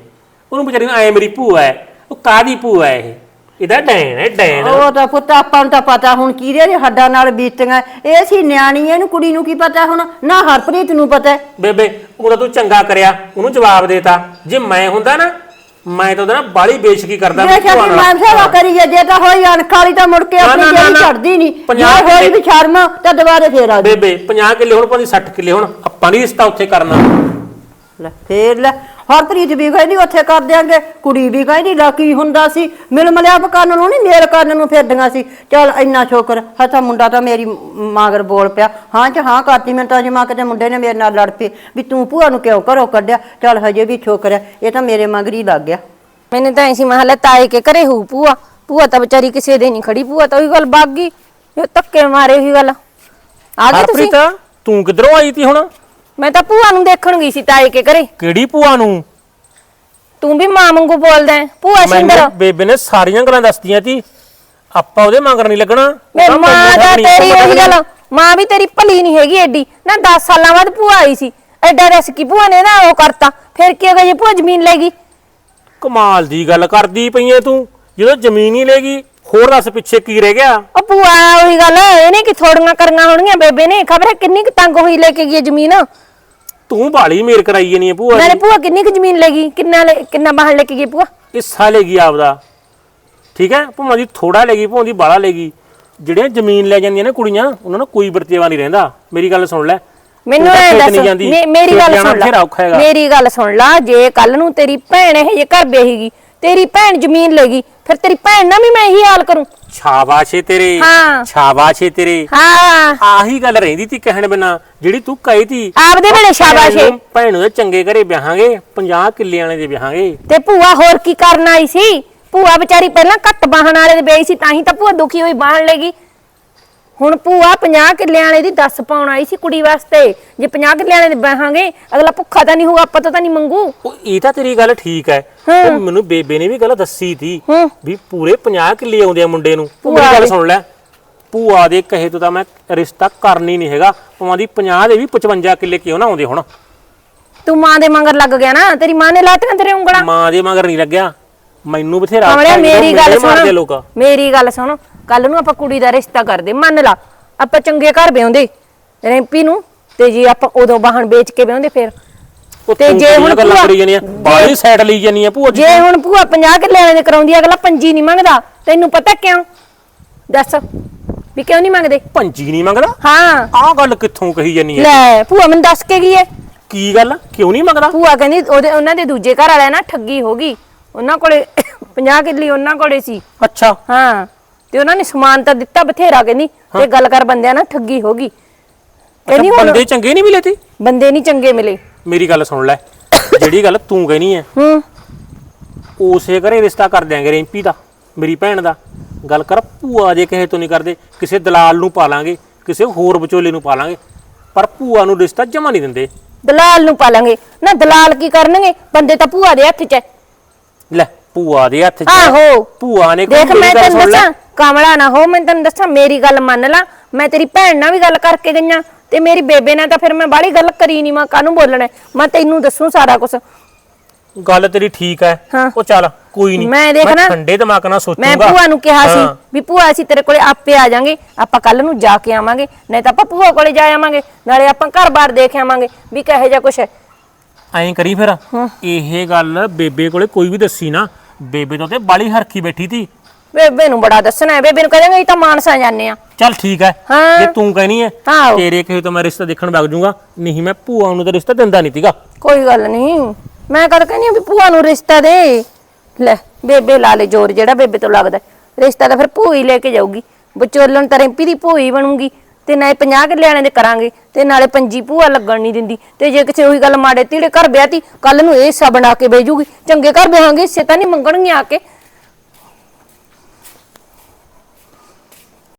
ਉਹਨੂੰ ਵਿਚਾਰੀ ਨੂੰ ਐ ਮੇਰੀ ਭੂਆ ਐ। ਉਹ ਕਾਦੀ ਭੂਆ ਐ ਇਹ? ਇਹਦਾ ਡੈਣ ਐ ਡੈਣ। ਉਹ ਤਾਂ ਪੁੱਤ ਆਪਾਂ ਨੂੰ ਤਾਂ ਪਤਾ ਹੁਣ ਕਿਹਦੇ ਦੇ ਹੱਡਾਂ ਨਾਲ ਬੀਤੀਆਂ। ਇਹ ਸੀ ਨਿਆਣੀ ਇਹਨੂੰ ਕੁੜੀ ਨੂੰ ਕੀ ਪਤਾ ਹੁਣ? ਨਾ ਹਰਪ੍ਰੀਤ ਨੂੰ ਪਤਾ। ਹੈ। ਬੇਬੇ ਉਹਦਾ ਤੂੰ ਚੰਗਾ ਕਰਿਆ ਉਹਨੂੰ ਜਵਾਬ ਦੇਤਾ। ਜੇ ਮੈਂ ਹੁੰਦਾ ਨਾ ਮੈਂ ਤਾਂ ਉਹਦਾ ਨਾ ਬਾਲੀ ਬੇਇੱਜ਼ਤੀ ਕਰਦਾ ਜੇ ਭੂਆ ਕਿ ਨਾਲ। ਮੈਂ ਸੇਵਾ ਕਰੀਏ ਜੇ ਤਾਂ ਹੋਈ ਅਣਖਾਲੀ ਤਾਂ ਮੁੜ ਕੇ ਨਾ, ਆਪਣੀ ਨਾ, ਨਾ, ਜਿਹੜੀ ਨਾ। ਛੱਡਦੀ ਨਹੀਂ ਜੇ ਪੰਜਾਹ ਹੋਈ ਵੀ ਸ਼ਰਮ ਤਾਂ ਦੁਬਾਰੇ ਫੇਰ ਆ ਗਈ ਬੇਬੇ 50 ਕਿੱਲੇ ਹੁਣ ਭਾਵੇਂ 60 ਕਿੱਲੇ ਹੁਣ ਆਪਾਂ ਨਹੀਂ ਰਿਸ਼ਤਾ ਉੱਥੇ ਕਰਨਾ। ਲੈ ਫੇਰ ਲੈ। ਹਰਪ੍ਰੀਤ ਵੀ ਕਹਿੰਦੀ ਉੱਥੇ ਕਰ ਦਿਆਂਗੇ। ਕੁੜੀ ਵੀ ਕਹਿੰਦੀ ਲੈ ਕੀ ਹੁੰਦਾ ਸੀ। ਮਿਲ ਮਲਿਆਪ ਕਰਨ ਨੂੰ ਨਹੀਂ ਮੇਲ ਕਰਨ ਨੂੰ ਫਿਰਦੀਆਂ ਸੀ। ਚਲ ਇੰਨਾ ਸ਼ੁਕਰ ਹੱਥਾ ਮੁੰਡਾ ਤਾਂ ਮੇਰੀ ਮਾਗਰ ਬੋਲ ਪਿਆ। ਹਾਂ ਚ ਹਾਂ ਕਰਤੀ ਮੈਂ ਤਾਂ ਜਮਾ ਕਿਤੇ ਮੁੰਡੇ ਨੇ ਮੇਰੇ ਨਾਲ ਲੜ ਪਏ। ਵੀ ਤੂੰ ਭੂਆ ਨੂੰ ਕਿਉਂ ਘਰੋਂ ਕੱਢਿਆ? ਚਲ ਹਜੇ ਵੀ ਸ਼ੁਕਰ ਹੈ ਇਹ ਤਾਂ ਮੇਰੇ ਮਗਰੀ ਲੱਗ ਗਿਆ। ਮੈਨੇ ਤਾਂ ਐਸੀ ਮਹਲੇ ਤਾਏ ਕੇ ਘਰੇ ਹੂ ਭੂਆ। ਭੂਆ ਤਾਂ ਵਿਚਾਰੀ ਕਿਸੇ ਦੇ ਨਹੀਂ ਖੜੀ ਭੂਆ ਤਾਂ ਉਹੀ ਗੱਲ ਬਾਗ। ਗਈ ਇਹ ਧੱਕੇ ਮਾਰੇ ਉਹੀ ਗੱਲ। ਆ ਗਏ ਤੁਸੀਂ? ਹਰਪ੍ਰੀਤ ਤੂੰ ਕਿੱਧਰੋਂ ਆਈ ਤੀ ਹੁਣ? ਮੈਂ ਤਾਂ ਭੂਆ ਨੂੰ ਦੇਖਣ ਗਈ ਸੀ ਤਾਏ ਕੇ ਘਰੇ। ਕਿਹੜੀ ਭੂਆ ਨੂੰ? ਤੂੰ ਵੀ ਮਾਂ ਵਾਂਗੂ ਬੋਲਦਾ ਹੈ। ਭੂਆ ਸਿੰਦਰ। ਮੈਨੂੰ ਬੇਬੇ ਨੇ ਸਾਰੀਆਂ ਗੱਲਾਂ ਦੱਸਤੀਆਂ ਤੀ ਆਪਾਂ ਉਹਦੇ ਮੰਗਰ ਨਹੀਂ ਲੱਗਣਾ। ਮੈਂ ਉਹਦਾ ਮਾਂ ਮੈਨੂੰ ਦਾ ਤੇਰੀ ਉਹੀ ਗੱਲ। ਮਾਂ ਵੀ ਤੇਰੀ ਭਲੀ ਨਹੀਂ ਹੈਗੀ ਐਡੀ ਨਾ 10 ਸਾਲਾਂ ਬਾਅਦ ਭੂਆ ਆਈ ਸੀ। ਐਡਾ ਰਸ ਕੀ ਭੂਆ ਨੇ ਨਾ ਉਹ ਕਰਤਾ। ਫਿਰ ਕੀ ਹੋਗਾ ਜੇ ਭੂਆ ਜ਼ਮੀਨ ਲੈ ਗਈ? ਕਮਾਲ ਦੀ ਗੱਲ ਕਰਦੀ ਪਈ ਐ ਤੂੰ। ਜਦੋਂ ਜ਼ਮੀਨ ਹੀ ਲੈਗੀ ਹੋਰ ਦੱਸ ਪਿੱਛੇ ਕੀ ਰਹਿ ਗਿਆ? ਉਹ ਭੂਆ ਉਹੀ ਗੱਲ। ਇਹਨੇ ਕਿ ਥੋੜੀਆਂ ਕਰੀਆਂ ਹੋਣਗੀਆਂ ਬੇਬੇ ਨੇ? ਖਬਰ ਹੈ ਕਿੰਨੀ ਕੁ ਤੰਗ ਹੋਈ ਲੈ ਕੇ ਗਈ ਹੈ ਜ਼ਮੀਨ? ਤੂੰ ਬਾਲੀ ਮੇਰ ਕਰਾਈ ਜਾਨੀ ਐ ਭੂਆ ਨਾਲੇ ਦੀ ਭੂਆ ਕਿੰਨੀ ਕੁ ਜ਼ਮੀਨ ਲੈ ਗਈ? ਕਿੰਨਾ ਲੈ- ਕਿੰਨਾ ਬਾਹਰ ਲੈ ਕੇ ਗਈ ਭੂਆ? ਹਿੱਸਾ ਲੈਗੀ ਆਪਦਾ। ਠੀਕ ਹੈ? ਭੂਆ ਦੀ ਥੋੜਾ ਲੈਗੀ ਭੂਆ ਦੀ ਬਾਲਾ ਲੈਗੀ ਜਿਹੜੀਆਂ ਜ਼ਮੀਨ ਲੈ ਜਾਂਦੀਆਂ ਨੇ ਕੁੜੀਆਂ ਉਹਨਾਂ ਨੂੰ ਕੋਈ ਵਰਤੇਵਾ ਨਹੀਂ ਰਹਿੰਦਾ। ਮੇਰੀ ਗੱਲ ਸੁਣ ਲੈ। ਮੈਨੂੰ ਤੂੰ ਤਾਂ ਇਹ ਖੇਤ ਦੱਸ ਨਹੀਂ ਜਾਂਦੀ, ਮੇ- ਮੇਰੀ ਗੱਲ ਸੁਣ ਬਥੇਰਾ ਲੈ ਔਖਾ ਹੈਗਾ। ਮੇਰੀ ਗੱਲ ਸੁਣ ਲਾ ਜੇ ਕੱਲ ਨੂੰ ਤੇਰੀ ਭੈਣ ਇਹ ਜੇ ਘਰ ਬੇਹੀਗੀ ਤੇਰੀ ਭੈਣ ਜ਼ਮੀਨ ਲੈਗੀ ਫਿਰ ਤੇਰੀ ਭੈਣ ਨਾਲ ਵੀ ਮੈਂ ਇਹੀ ਹਾਲ ਕਰੂੰ। ਸ਼ਾਬਾਸ਼ ਏ ਤੇਰੇ ਹਾਂ। ਸ਼ਾਬਾਸ਼ ਏ ਤੇਰੇ। ਹਾਂ। ਆਹੀ ਗੱਲ ਰਹਿੰਦੀ ਤੀ ਕਹਿਣ ਬਿਨਾ ਜਿਹੜੀ ਤੂੰ ਕਹੀ ਤੀ। ਆਪਦੇ ਵੇਲੇ ਸ਼ਾਬਾਸ਼ ਏ। ਭੈਣ ਤਾਂ ਚੰਗੇ ਘਰੇ ਵਿਆਹਾਂਗੇ 50 ਕਿੱਲੇ ਵਾਲੇ ਦੇ ਵਿਆਹਾਂਗੇ। ਤੇ ਭੂਆ ਹੋਰ ਕੀ ਕਰਨ ਆਈ ਸੀ? ਭੂਆ ਵਿਚਾਰੀ ਪਹਿਲਾਂ ਘੱਟ ਬਾਹਣ ਵਾਲੇ ਦੇ ਬਈ ਸੀ ਤਾਂ ਹੀ ਤਾਂ ਭੂਆ ਦੁਖੀ ਹੋਈ ਬਾਹਣ ਲੈਗੀ ਹੁਣ ਭੂਆ 50 ਕਿੱਲਿਆਂ ਵਾਲੇ ਦੀ 10 ਪਾਉਣ ਆਈ ਸੀ ਕੁੜੀ ਵਾਸਤੇ। ਜੇ 50 ਕਿੱਲਿਆਂ ਵਾਲੇ ਦੇ ਬਹਾਂਗੇ ਅਗਲਾ ਭੁੱਖਾ ਤਾਂ ਨਹੀਂ ਹੋਊਗਾ ਆਪਾਂ ਤੋਂ ਤਾਂ ਨਹੀਂ ਮੰਗੂ। ਉਹ ਇਹ ਤਾਂ ਤੇਰੀ ਗੱਲ ਠੀਕ ਹੈ। ਉਹ ਮੈਨੂੰ ਬੇਬੇ ਨੇ ਵੀ ਗੱਲ ਦੱਸੀ ਤੀ ਹੂੰ। ਵੀ ਪੂਰੇ 50 ਕਿੱਲੇ ਆਉਂਦੇ ਆ ਮੁੰਡੇ ਨੂੰ। ਤੂੰ ਮੇਰੀ ਗੱਲ ਸੁਣ ਲੈ। ਭੂਆ ਦੇ ਕਹੇ ਤੋਂ ਤਾਂ ਮੈਂ ਰਿਸ਼ਤਾ ਕਰਨੀ ਨਹੀਂ ਹੈਗਾ। ਭਾਵੇਂ ਦੀ 50 ਦੇ ਵੀ 55 ਕਿੱਲੇ ਕਿਉਂ ਨਾ ਆਉਂਦੇ ਹੁਣ। ਤੂੰ ਮਾਂ ਦੇ ਮੰਗਰ ਲੱਗ ਗਿਆ ਨਾ। ਤੇਰੀ ਮਾਂ ਨੇ ਲਾਤੀਆਂ ਤੇਰੇ ਉਂਗਲਾਂ। ਮਾਂ ਦੇ ਮਗਰ ਨਹੀਂ ਲੱਗਿਆ। ਮੈਨੂੰ ਬਥੇਰਾ ਕਮਲਿਆ ਮੇਰੀ ਗੱਲ ਮਾਰਦੇ ਸੁਣ। ਲੋਕ। ਮੇਰੀ ਗੱਲ ਸੁਣ। ਕੱਲ ਨੂੰ ਆਪਾਂ ਕੁੜੀ ਦਾ ਰਿਸ਼ਤਾ ਕਰਦੇ ਮੰਨ ਲਾ ਆਪਾਂ ਚੰਗੇ ਘਰ ਵਿਆਉਂਦੇ ਰੈਂਪੀ ਨੂੰ ਤੇ ਜੇ ਆਪਾਂ ਉਦੋਂ ਬਾਹਣ ਵੇਚ ਕੇ ਵਿਆਉਂਦੇ ਫਿਰ। ਉਹ ਤੇ ਤੂੰ ਜੇ ਹੁਣ ਗੱਲਾਂ ਭੂਆ- ਕਰੀ ਬਾਹਲੀ ਸਾਈਡ ਲਈ ਜਾਨੀਆਂ ਭੂਆ ਜੀ ਜੇ ਹੁਣ ਭੂਆ 50 ਕਿੱਲੇ ਵਾਲੇ ਦੇ ਕਰਾਉਂਦੀ ਆ, ਅਗਲਾ ਪੰਜੀ ਨਹੀਂ ਮੰਗਦਾ। ਤੈਨੂੰ ਪਤਾ ਕਿਉਂ? ਦੱਸ ਵੀ ਕਿਉਂ ਨਹੀਂ ਮੰਗਦੇ? ਪੰਜੀ ਨਹੀਂ ਮੰਗਦਾ? ਹਾਂ। ਆਹ ਗੱਲ ਕਿੱਥੋਂ ਕਹੀ ਜਾਨੀ ਲੈ ਭੂਆ ਮੈਨੂੰ ਦੱਸ ਕੇ ਗਈ ਏ। ਕੀ ਗੱਲ? ਕਿਉਂ ਨਹੀਂ ਮੰਗਦਾ? ਭੂਆ ਕਹਿੰਦੀ ਉਹਦੇ ਉਹਨਾਂ ਦੇ ਦੂਜੇ ਘਰ ਵਾਲਿਆਂ ਨਾਲ ਠੱਗੀ ਹੋ ਗਈ। ਉਹਨਾਂ ਕੋਲੇ 50 ਕਿੱਲੀ ਉਹਨਾਂ ਕੋਲੇ ਸੀ। ਅੱਛਾ। ਹਾਂ। ਤੇ ਉਹਨਾਂ ਨੇ ਸਮਾਨ ਤਾਂ ਦਿੱਤਾ ਬਥੇਰਾ ਕਹਿੰਦੀ ਤੇ ਗੱਲ ਕਰ ਬੰਦਿਆਂ ਨਾਲ ਠੱਗੀ ਹੋ ਗਈ। ਕਹਿੰਦੀ ਹੁਣ ਬੰਦੇ ਚੰਗੇ ਨਹੀਂ ਮਿਲੇ ਤੇ? ਬੰਦੇ ਨਹੀਂ ਚੰਗੇ ਮਿਲੇ। ਮੇਰੀ ਗੱਲ ਸੁਣ ਲੈ ਜਿਹੜੀ ਗੱਲ ਤੂੰ ਕਹਿਨੀ ਹੈ ਹੂੰ। ਉਸੇ ਘਰੇ ਰਿਸ਼ਤਾ ਕਰ ਦਿਆਂਗੇ ਰਿੰਪੀ ਦਾ ਮੇਰੀ ਭੈਣ ਦਾ। ਗੱਲ ਕਰ ਭੂਆ ਦੇ ਕਹੇ ਤੋਂ ਨਹੀਂ ਕਰਦੇ ਕਿਸੇ ਦਲਾਲ ਨੂੰ ਪਾ ਲਾਂਗੇ ਕਿਸੇ ਹੋਰ ਵਿਚੋਲੇ ਨੂੰ ਪਾ ਲਾਂਗੇ ਪਰ ਭੂਆ ਨੂੰ ਰਿਸ਼ਤਾ ਜਮਾ ਨਹੀਂ ਦਿੰਦੇ। ਦਲਾਲ ਨੂੰ ਪਾਲਾਂਗੇ। ਨਾ ਦਲਾਲ ਕੀ ਕਰਨਗੇ? ਬੰਦੇ ਤਾਂ ਭੂਆ ਦੇ ਹੱਥ 'ਚ ਲੈ ਭੂਆ ਦੇ ਹੱਥ 'ਚ ਆਹੋ ਭੂਆ ਨੇ ਕੋਈ ਦੇਖ ਮੇਰੀ ਮੈਂ ਗੱਲ ਤੈਨੂੰ ਸੁਣ ਲੈ। ਦੱਸਾਂ ਕਮਲਾ ਨਾ ਹੋ ਮੈਂ ਤੈਨੂੰ ਦੱਸਾਂ ਮੇਰੀ ਗੱਲ ਮੰਨ ਲਾ ਮੈਂ ਤੇਰੀ ਭੈਣ ਨਾਲ ਵੀ ਗੱਲ ਕਰਕੇ ਗਈਆਂ ਤੇ ਮੇਰੀ ਬੇਬੇ ਨਾਲ ਤਾਂ ਫਿਰ ਮੈਂ ਬਾਹਲੀ ਗੱਲ ਕਰੀ ਨਹੀਂ ਮੈਂ ਕਾਹਨੂੰ ਬੋਲਣਾ ਹੈ? ਮੈਂ ਤੈਨੂੰ ਦੱਸੂ ਸਾਰਾ ਕੁਝ ਗੱਲ ਤੇਰੀ ਠੀਕ ਹੈ ਹਾਂ। ਉਹ ਚੱਲ ਕੋਈ ਨਹੀਂ ਮੈਂ ਦੇਖ ਨਾ- ਠੰਡੇ ਦਿਮਾਗ ਨਾਲ ਸੋਚੂਗਾ ਮੈਂ ਭੂਆ ਨੂੰ ਕਿਹਾ ਸੀ ਹਾਂ। ਵੀ ਭੂਆ ਅਸੀਂ ਤੇਰੇ ਕੋਲੇ ਆਪੇ ਆ ਜਾਾਂਗੇ ਆਪਾਂ ਕੱਲ ਨੂੰ ਜਾ ਕੇ ਆਵਾਂਗੇ ਨਹੀਂ ਤਾਂ ਆਪਾਂ ਭੂਆ ਕੋਲੇ ਜਾ ਆਵਾਂਗੇ ਨਾਲੇ ਆਪਾਂ ਘਰ-ਬਾਰ ਦੇਖ ਆਵਾਂਗੇ ਵੀ ਕਹੇ ਜਾ ਕੁਛ ਹੈ ਐਂ ਕਰੀ ਫਿਰ ਇਹ ਗੱਲ ਬੇਬੇ ਕੋਲੇ ਕੋਈ ਵੀ ਦੱਸੀ ਨਾ ਬੇਬੇ ਤੋਂ ਤੇ ਬਾਲੀ ਹਰਖੀ ਬੈਠੀ ਸੀ ਬੇਬੇ ਨੂੰ ਬੜਾ ਦੱਸਣਾ ਹੈ ਬੇਬੇ ਨੂੰ ਕਹਿੰਦੇ ਇਹ ਤਾਂ ਮਾਨਸਾ ਜਾਂਦੇ ਆ ਚੱਲ ਠੀਕ ਹੈ ਹਾਂ। ਜੇ ਤੂੰ ਕਹਿਨੀ ਹੈ ਆਹੋ। ਤੇਰੇ ਕਹੇ ਤੋਂ ਮੈਂ ਰਿਸ਼ਤਾ ਦੇਖਣ ਵਗ ਜਾਊਂਗਾ ਨਹੀਂ ਮੈਂ ਭੂਆ ਨੂੰ ਤਾਂ ਰਿਸ਼ਤਾ ਦਿੰਦਾ ਨਹੀਂ ਸੀਗਾ ਕੋਈ ਗੱਲ ਨਹੀਂ ਮੈਂ ਕਦ ਕਹਿੰਦੀ ਆ ਵੀ ਭੂਆ ਨੂੰ ਰਿਸ਼ਤਾ ਦੇ ਲੈ ਬੇਬੇ ਲਾ ਲੈ ਜੋਰ ਜਿਹੜਾ ਬੇਬੇ ਤੋਂ ਲੱਗਦਾ ਹੈ। ਰਿਸ਼ਤਾ ਤਾਂ ਫਿਰ ਭੂਈ ਲੈ ਕੇ ਜਾਊਗੀ ਵਿਚੋਲਣ ਤਾਂ ਰਿੰਪੀ ਦੀ ਭੂਈ ਬਣੂਗੀ ਤੇ ਨਾਲੇ 50 ਕਿੱਲੇ ਆਣੇ ਦੇ ਕਰਾਂਗੇ ਤੇ ਨਾਲੇ ਪੰਜੀ ਭੂਆ ਲੱਗਣ ਨਹੀਂ ਦਿੰਦੀ। ਤੇ ਜੇ ਕਿਸੇ ਉਹੀ ਗੱਲ ਮਾੜੇ ਧੀੜੇ ਘਰ ਵਿਆਹਤੀ ਕੱਲ ਨੂੰ ਇਹ ਸਾ ਬਣਾ ਕੇ ਭੇਜੂਗੀ ਚੰਗੇ ਘਰ ਵਿਆਹਾਂਗੇ ਹਿੱਸੇ ਤਾਂ ਨਹੀਂ ਮੰਗਣਗੇ ਆ ਕੇ।